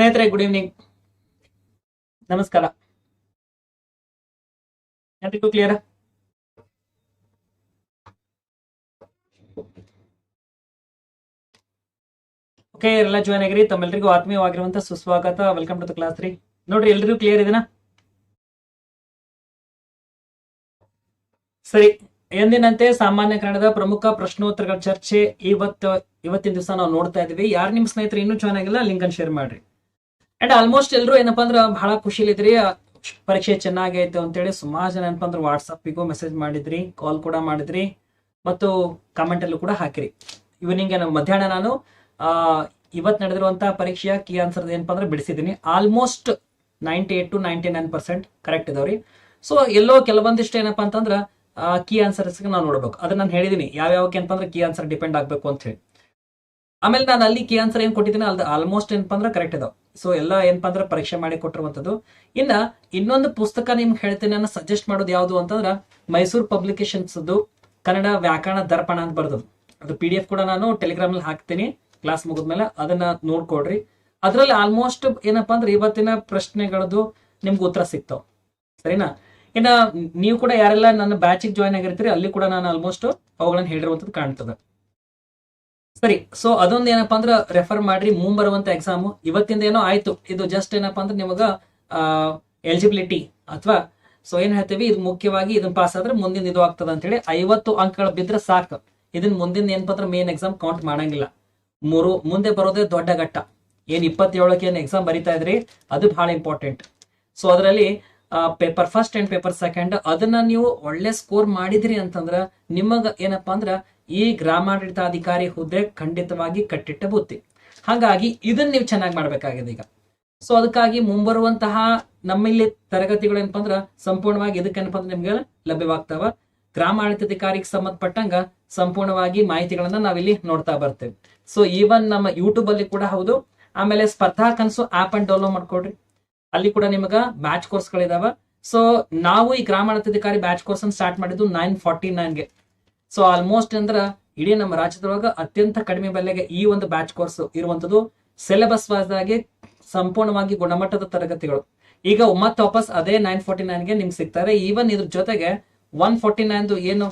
ಸ್ನೇಹಿತರೆ good evening ನಮಸ್ಕಾರ. ಎಲ್ರಿಗೂ ಕ್ಲಿಯರ್ ಓಕೆ ಎಲ್ಲ ಜಾಯ್ನ್ ಆಗಿರಿ. ತಮ್ಮೆಲ್ಲರಿಗೂ ಆತ್ಮೀಯವಾಗಿರುವಂತ ಸುಸ್ವಾಗತ. ವೆಲ್ಕಮ್ ಟು ದ ಕ್ಲಾಸ್ ರೀ ನೋಡ್ರಿ, ಎಲ್ರಿಗೂ ಕ್ಲಿಯರ್ ಇದೇನಾ? ಸರಿ, ಎಂದಿನಂತೆ ಸಾಮಾನ್ಯ ಕನ್ನಡದ ಪ್ರಮುಖ ಪ್ರಶ್ನೋತ್ತರಗಳ ಚರ್ಚೆ ಇವತ್ತು, ಇವತ್ತಿನ ದಿವಸ ನಾವು ನೋಡ್ತಾ ಇದೀವಿ ಯಾರು ನಿಮ್ಮ ಸ್ನೇಹಿತರು ಇನ್ನೂ ಜಾಯ್ನ್ ಆಗಿಲ್ಲ ಲಿಂಕ್ ಅನ್ನು ಶೇರ್ ಮಾಡ್ರಿ. ಅಂಡ್ ಆಲ್ಮೋಸ್ಟ್ ಎಲ್ಲರೂ ಏನಪ್ಪಾ ಅಂದ್ರೆ ಬಹಳ ಖುಷಿಲಿದ್ರಿ. ಪರೀಕ್ಷೆ ಚೆನ್ನಾಗೈತೆ ಅಂತೇಳಿ ಸುಮಾರು ಜನ ಏನಪ್ಪ ಅಂದ್ರೆ ವಾಟ್ಸಪ್ಪಿಗೂ ಮೆಸೇಜ್ ಮಾಡಿದ್ರಿ ಕಾಲ್ ಕೂಡ ಮಾಡಿದ್ರಿ, ಮತ್ತು ಕಾಮೆಂಟ್ ಅಲ್ಲೂ ಕೂಡ ಹಾಕಿರಿ. ಇವನಿಂಗ್ ಏನು, ಮಧ್ಯಾಹ್ನ ನಾನು, ಆ ಇವತ್ತು ನಡೆದಿರುವಂತಹ ಪರೀಕ್ಷೆಯ ಕೀ ಆನ್ಸರ್ ಏನಪ್ಪಾ ಅಂದ್ರೆ ಬಿಡಿಸಿದ್ದೀನಿ. Almost ninety eight to ninety nine percent correct ಇದಾವ್ರಿ. ಸೊ ಎಲ್ಲೋ ಕೆಲವೊಂದಿಷ್ಟು ಏನಪ್ಪಾ ಅಂತಂದ್ರ ಕೀ ಆನ್ಸರ್ಸ್ ನಾವು ನೋಡ್ಬೇಕು. ಅದನ್ನ ನಾನು ಹೇಳಿದೀನಿ. ಯಾವ್ಯಾವಕ್ಕೆ ಅಂತಂದ್ರೆ ಕೀ ಆನ್ಸರ್ ಡಿಪೆಂಡ್ ಆಗ್ಬೇಕು ಅಂತ ಹೇಳಿ. ಆಮೇಲೆ ನಾನು ಅಲ್ಲಿ ಕೀ ಆನ್ಸರ್ ಏನ್ ಕೊಟ್ಟಿದ್ದೀನಿ ಅಲ್ಲಿ ಆಲ್ಮೋಸ್ಟ್ ಏನಪ್ಪ ಅಂದ್ರೆ ಕರೆಕ್ಟ್ ಇದಾವೆ. ಸೊ ಎಲ್ಲ ಏನಪ್ಪ ಅಂದ್ರೆ ಪರೀಕ್ಷೆ ಮಾಡಿ ಕೊಟ್ಟಿರುವಂತದ್ದು ಇನ್ನ ಇನ್ನೊಂದು ಪುಸ್ತಕ ನಿಮ್ಗೆ ಹೇಳ್ತೀನಿ ನಾನು ಸಜೆಸ್ಟ್ ಮಾಡೋದು ಯಾವುದು ಅಂತಂದ್ರ ಮೈಸೂರು ಪಬ್ಲಿಕೇಶನ್ಸ್ ಕನ್ನಡ ವ್ಯಾಕರಣ ದರ್ಪಣ ಅಂತ ಬರ್ದದು. ಅದು ಪಿ ಕೂಡ ನಾನು ಟೆಲಿಗ್ರಾಮ್ ಅಲ್ಲಿ ಹಾಕ್ತೀನಿ. ಕ್ಲಾಸ್ ಮುಗಿದ್ಮೇಲೆ ಅದನ್ನ ನೋಡ್ಕೊಡ್ರಿ. ಅದ್ರಲ್ಲಿ ಆಲ್ಮೋಸ್ಟ್ ಏನಪ್ಪಾ ಅಂದ್ರೆ ಇವತ್ತಿನ ಪ್ರಶ್ನೆಗಳದ್ದು ನಿಮ್ಗೆ ಉತ್ತರ ಸಿಗ್ತಾವ. ಸರಿನಾ? ಇನ್ನ ನೀವು ಕೂಡ ಯಾರೆಲ್ಲ ನನ್ನ ಬ್ಯಾಚಿಗೆ ಜಾಯ್ನ್ ಆಗಿರ್ತೀರಿ, ಅಲ್ಲಿ ಕೂಡ ನಾನು ಆಲ್ಮೋಸ್ಟ್ ಅವುಗಳನ್ನ ಹೇಳಿರುವಂತದ್ದು ಕಾಣ್ತದೆ. ಸರಿ ಸೊ ಅದೊಂದು ಏನಪ್ಪಾ ಅಂದ್ರೆ ರೆಫರ್ ಮಾಡ್ರಿ ಮುಂಬರುವಂತ ಎಕ್ಸಾಮ್ ಇವತ್ತಿಂದ ಏನೋ ಆಯ್ತು. ಇದು ಜಸ್ಟ್ ಏನಪ್ಪಾ ಅಂದ್ರೆ ನಿಮಗ ಎಲಿಜಿಬಿಲಿಟಿ ಅಥವಾ ಸೊ ಏನ್ ಹೇಳ್ತೀವಿ, ಇದು ಮುಖ್ಯವಾಗಿ ಇದನ್ನ ಪಾಸ್ ಆದ್ರೆ ಮುಂದಿನ ಇದು ಆಗ್ತದ ಅಂತ ಹೇಳಿ ಐವತ್ತು ಅಂಕಗಳು ಬಿದ್ರೆ ಸಾಕು. ಇದನ್ನ ಮುಂದಿನ ಏನಪ್ಪಾ ಅಂದ್ರೆ ಮೇನ್ ಎಕ್ಸಾಮ್ ಕೌಂಟ್ ಮಾಡಂಗಿಲ್ಲ. ಮೂರು, ಮುಂದೆ ಬರೋದೇ ದೊಡ್ಡ ಘಟ್ಟ. ಏನ್ ಇಪ್ಪತ್ತೇಳಕ್ಕೆ ಏನ್ ಎಕ್ಸಾಮ್ ಬರಿತಾ ಇದ್ರಿ, ಅದು ಬಹಳ ಇಂಪಾರ್ಟೆಂಟ್ ಸೊ ಅದರಲ್ಲಿ paper first and paper second ಅದನ್ನ ನೀವು ಒಳ್ಳೆ ಸ್ಕೋರ್ ಮಾಡಿದ್ರಿ ಅಂತಂದ್ರ ನಿಮಗ ಏನಪ್ಪಾ ಅಂದ್ರ ಈ ಗ್ರಾಮಾಡಳಿತಾಧಿಕಾರಿ ಹುದ್ದೆ ಖಂಡಿತವಾಗಿ ಕಟ್ಟಿಟ್ಟ ಬುತ್ತಿ. ಹಾಗಾಗಿ ಇದನ್ನ ನೀವು ಚೆನ್ನಾಗಿ ಮಾಡ್ಬೇಕಾಗಿದೆ ಈಗ. ಸೊ ಅದಕ್ಕಾಗಿ ಮುಂಬರುವಂತಹ ನಮ್ಮಲ್ಲಿ ತರಗತಿಗಳು ಏನಪ್ಪ ಅಂದ್ರ ಸಂಪೂರ್ಣವಾಗಿ ಇದಕ್ಕೇನಪ್ಪ ಅಂದ್ರೆ ನಿಮ್ಗೆ ಲಭ್ಯವಾಗ್ತಾವ. ಗ್ರಾಮಾಡಳಿತಾಧಿಕಾರಿಗೆ ಸಂಬಂಧಪಟ್ಟಂಗ ಸಂಪೂರ್ಣವಾಗಿ ಮಾಹಿತಿಗಳನ್ನ ನಾವಿಲ್ಲಿ ನೋಡ್ತಾ ಬರ್ತೇವೆ. ಸೊ ಈವನ್ ನಮ್ಮ ಯೂಟ್ಯೂಬ್ ಅಲ್ಲಿ ಕೂಡ ಹೌದು. ಆಮೇಲೆ ಸ್ಪರ್ಧಾ ಕನಸು ಆಪ್ ಅಂಡ್ ಡೌನ್ಲೋಡ್ ಮಾಡ್ಕೊಡ್ರಿ. ಅಲ್ಲಿ ಕೂಡ ನಿಮಗ ಬ್ಯಾಚ್ ಕೋರ್ಸ್ಗಳಿದಾವ. ಸೊ ನಾವು ಈ ಗ್ರಾಮಾಡಳಿತಾಧಿಕಾರಿ ಬ್ಯಾಚ್ ಕೋರ್ಸ್ ಅನ್ನು ಸ್ಟಾರ್ಟ್ ಮಾಡಿದ್ದು ನೈನ್ ಫಾರ್ಟಿ ನೈನ್ಗೆ ಸೊ ಆಲ್ಮೋಸ್ಟ್ ಅಂದ್ರ ಇಡೀ ನಮ್ಮ ರಾಜ್ಯದೊಳಗ ಅತ್ಯಂತ ಕಡಿಮೆ ಬೆಲೆಗೆ ಈ ಒಂದು ಬ್ಯಾಚ್ ಕೋರ್ಸ್ ಇರುವಂತದ್ದು ಸಿಲೆಬಸ್ ವಾಸ್ ಆಗಿ ಸಂಪೂರ್ಣವಾಗಿ ಗುಣಮಟ್ಟದ ತರಗತಿಗಳು. ಈಗ ಮತ್ತೆ ವಾಪಸ್ ಅದೇ ನೈನ್ ಫೋರ್ಟಿ ನೈನ್ಗೆ ನಿಮ್ಗೆ ಸಿಗ್ತಾರೆ. ಈವನ್ ಇದ್ರ ಜೊತೆಗೆ ಒನ್ ಫೋರ್ಟಿ ನೈನ್ದು ಏನು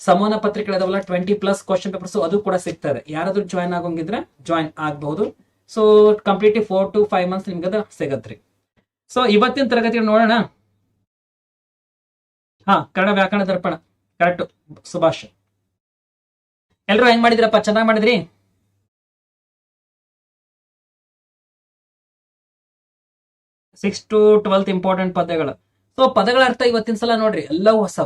ಸಮಾನ ಪತ್ರಿಕೆಗಳಿದಾವಲ್ಲ ಟ್ವೆಂಟಿ ಪ್ಲಸ್ ಕ್ವಶನ್ ಪೇಪರ್ಸ್ ಅದು ಕೂಡ ಸಿಗ್ತಾರೆ ಯಾರಾದ್ರೂ ಜಾಯ್ನ್ ಆಗೋಂಗಿದ್ರೆ ಜಾಯ್ನ್ ಆಗಬಹುದು. So completely four to five months ನಿಮ್ಗೆ ಅದು ಸಿಗತ್ರಿ. ಸೊ ಇವತ್ತಿನ ತರಗತಿಗಳು ನೋಡೋಣ. ಹಾ, ಕನ್ನಡ ವ್ಯಾಕರಣ ದರ್ಪಣ. ಕರೆಕ್ಟ್ ಸುಭಾಷ್. ಎಲ್ರು ಹೆಂಗ್ ಮಾಡಿದ್ರಪ್ಪ? ಚೆನ್ನಾಗಿ ಮಾಡಿದ್ರಿ? ಸಿಕ್ಸ್ ಟು ಟ್ವೆಲ್ತ್ ಇಂಪಾರ್ಟೆಂಟ್ ಪದಗಳು. ಸೊ ಪದಗಳ ಅರ್ಥ ಇವತ್ತಿನ ಸಲ ನೋಡ್ರಿ, ಎಲ್ಲವೂ ಹೊಸ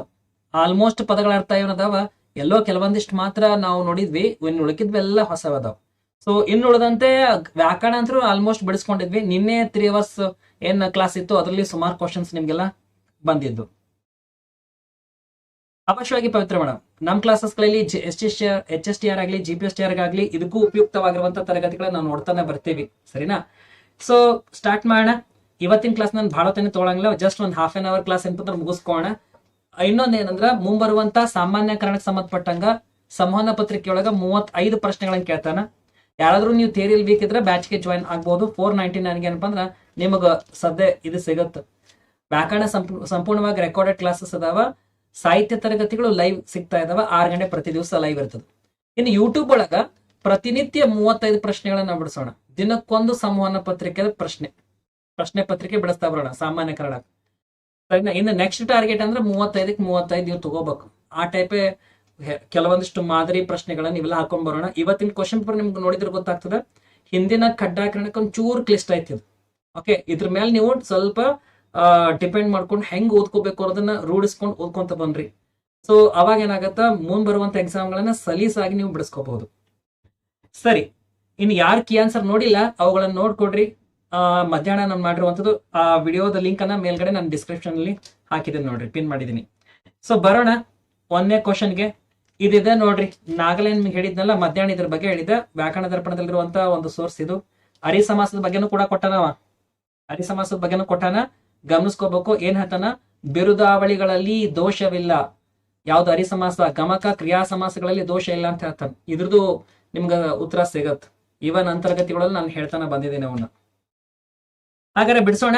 ಆಲ್ಮೋಸ್ಟ್ ಪದಗಳ ಅರ್ಥ ಏನದಾವ? ಎಲ್ಲೋ ಕೆಲವೊಂದಿಷ್ಟು ಮಾತ್ರ ನಾವು ನೋಡಿದ್ವಿ, ಇನ್ನು ಉಳಕಿದ್ವಿ, ಎಲ್ಲ ಹೊಸ ಅದಾವ ಸೊ ಇನ್ನು ಉಳಿದಂತೆ ವ್ಯಾಕರಣ ಅಂತೂ ಆಲ್ಮೋಸ್ಟ್ ಬಿಡಿಸ್ಕೊಂಡಿದ್ವಿ. ನಿನ್ನೆ ತ್ರೀ ಅವರ್ಸ್ ಏನ್ ಕ್ಲಾಸ್ ಇತ್ತು, ಅದರಲ್ಲಿ ಸುಮಾರು ಕ್ವಶನ್ಸ್ ನಿಮ್ಗೆಲ್ಲ ಬಂದಿದ್ದು. ಅವಶ್ಯವಾಗಿ ಪವಿತ್ರ ಮೇಡಮ್ ನಮ್ಮ ಕ್ಲಾಸಸ್ಗಳಲ್ಲಿ S S H S T R ಆಗಲಿ, G P S T R ಆಗಲಿ ಇದಕ್ಕೂ ಉಪಯುಕ್ತವಾಗಿರುವಂತಹ ತರಗತಿಗಳನ್ನ ನಾವು ನೋಡ್ತಾನೆ ಬರ್ತೀವಿ. ಸರಿನಾ? ಸೊ ಸ್ಟಾರ್ಟ್ ಮಾಡೋಣ. ಇವತ್ತಿನ ಕ್ಲಾಸ್ ನಾನು ಭಾಳ ಹೊತ್ತನೇ ತೊಗೊಳಂಗಿಲ್ಲ ಜಸ್ಟ್ ಒಂದು ಹಾಫ್ ಆನ್ ಅವರ್ ಕ್ಲಾಸ್ ಅಂತ ಮುಗಿಸ್ಕೋಣ ಇನ್ನೊಂದು ಏನಂದ್ರೆ ಮುಂಬರುವಂತ ಸಾಮಾನ್ಯ ಕನ್ನಡಕ್ಕೆ ಸಂಬಂಧಪಟ್ಟಂಗ ಸಂವಹನ ಪತ್ರಿಕೆಯೊಳಗ ಮೂವತ್ತೈದು ಪ್ರಶ್ನೆಗಳನ್ನ ಕೇಳ್ತಾನ. ಯಾರಾದ್ರೂ ನೀವು ಥಿಯರಿಯಲ್ಲಿ ಬೇಕಿದ್ರೆ ಬ್ಯಾಚ್ಗೆ ಜಾಯಿನ್ ಆಗ್ಬೋದು. ಫೋರ್ ನೈಂಟಿ ನೈನ್ಗೆ ಏನಪ್ಪ ಅಂದ್ರೆ ನಿಮಗ ಸದ್ಯ ಇದು ಸಿಗುತ್ತೆ. ವ್ಯಾಕರಣ ಸಂಪೂರ್ಣವಾಗಿ ರೆಕಾರ್ಡೆಡ್ ಕ್ಲಾಸಸ್ ಅದಾವ. ಸಾಹಿತ್ಯ ತರಗತಿಗಳು ಲೈವ್ ಸಿಗ್ತಾ ಇದಾವೆ. ಆರು ಗಂಟೆ ಪ್ರತಿ ದಿವಸ ಲೈವ್ ಇರ್ತದೆ. ಇನ್ನು ಯೂಟ್ಯೂಬ್ ಒಳಗ ಪ್ರತಿನಿತ್ಯ ಮೂವತ್ತೈದು ಪ್ರಶ್ನೆಗಳನ್ನ ಬಿಡಿಸೋಣ. ದಿನಕ್ಕೊಂದು ಸಂವಹನ ಪತ್ರಿಕೆ ಪ್ರಶ್ನೆ. ಪ್ರಶ್ನೆ ಪತ್ರಿಕೆ ಬಿಡಿಸ್ತಾ ಬರೋಣ, ಸಾಮಾನ್ಯ ಕನ್ನಡ. ಸರಿನಾ? ಇನ್ನು ನೆಕ್ಸ್ಟ್ ಟಾರ್ಗೆಟ್ ಅಂದ್ರೆ ಮೂವತ್ತೈದಕ್ಕೆ ಮೂವತ್ತೈದು ನೀವು ತಗೋಬೇಕು. ಆ ಟೈಪೇ ಕೆಲವೊಂದಿಷ್ಟು ಮಾದರಿ ಪ್ರಶ್ನೆಗಳನ್ನ ಇವೆಲ್ಲ ಹಾಕೊಂಡ್ ಬರೋಣ. ಇವತ್ತಿನ ಕ್ವಶನ್ ಪೇಪರ್ ನಿಮ್ಗೆ ನೋಡಿದ್ರೆ ಗೊತ್ತಾಗ್ತದೆ. ಹಿಂದಿನ ಖಡ್ಡಾಕರಣಕ್ಕೆ ಒಂದು ಚೂರು ಕ್ಲಿಷ್ಟ ಐತಿ ಓಕೆ ಇದ್ರ ಮೇಲೆ ನೀವು ಸ್ವಲ್ಪ ಡಿಪೆಂಡ್ ಮಾಡ್ಕೊಂಡು ಹೆಂಗ್ ಓದ್ಕೋಬೇಕು ಅನ್ನೋದನ್ನ ರೂಢಿಸ್ಕೊಂಡು ಓದ್ಕೊಂತ ಬನ್ರಿ. ಸೊ ಅವಾಗ ಏನಾಗತ್ತ? ಮುಂದ್ ಬರುವಂತ ಎಕ್ಸಾಮ್ ಗಳನ್ನ ಸಲೀಸಾಗಿ ನೀವು ಬಿಡಿಸ್ಕೋಬಹುದು. ಸರಿ ಇನ್ನು ಯಾರು ಕಿ ಆನ್ಸರ್ ನೋಡಿಲ್ಲ, ಅವುಗಳನ್ನ ನೋಡ್ಕೊಡ್ರಿ. ಮಧ್ಯಾಹ್ನ ನಾನು ಮಾಡಿರುವಂತದ್ದು ಆ ವಿಡಿಯೋದ ಲಿಂಕ್ ಅನ್ನ ಮೇಲ್ಗಡೆ ನಾನು ಡಿಸ್ಕ್ರಿಪ್ಷನ್ ಅಲ್ಲಿ ಹಾಕಿದ್ದೀನಿ ನೋಡ್ರಿ ಪಿನ್ ಮಾಡಿದ್ದೀನಿ. ಸೊ ಬರೋಣ ಒಂದನೇ ಕ್ವಶನ್ಗೆ ಇದಿದೆ ನೋಡ್ರಿ ನಾಗಲೇ ನಿಮ್ಗೆ ಹೇಳಿದ್ನಲ್ಲ, ಮಧ್ಯಾಹ್ನ ಇದ್ರ ಬಗ್ಗೆ ಹೇಳಿದ್ದೆ, ವ್ಯಾಕರಣ ದರ್ಪಣದಲ್ಲಿರುವಂತ ಒಂದು ಸೋರ್ಸ್ ಇದು. ಅರಿ ಸಮಾಸದ ಬಗ್ಗೆನೂ ಕೂಡ ಕೊಟ್ಟನವ. ಅರಿ ಸಮಾಸದ ಬಗ್ಗೆನೂ ಕೊಟ್ಟಾನ. ಗಮನಿಸ್ಕೋಬೇಕು, ಏನ್ ಹೇಳ್ತಾನ? ಬಿರುದಾವಳಿಗಳಲ್ಲಿ ದೋಷವಿಲ್ಲ. ಯಾವ್ದು ಅರಿ ಸಮಾಸ ಗಮಕ ಕ್ರಿಯಾ ಸಮಾಸಗಳಲ್ಲಿ ದೋಷ ಇಲ್ಲ ಅಂತ ಹೇಳ್ತಾನೆ. ಇದ್ರದ್ದು ನಿಮ್ಗ ಉತ್ತರ ಸಿಗತ್ ಇವನ್ ಅಂತರ್ಗತಿಗಳಲ್ಲಿ ನಾನು ಹೇಳ್ತಾನ ಬಂದಿದ್ದೇನೆ ಅವನ್ನ. ಹಾಗಾದ್ರೆ ಬಿಡಿಸೋಣ.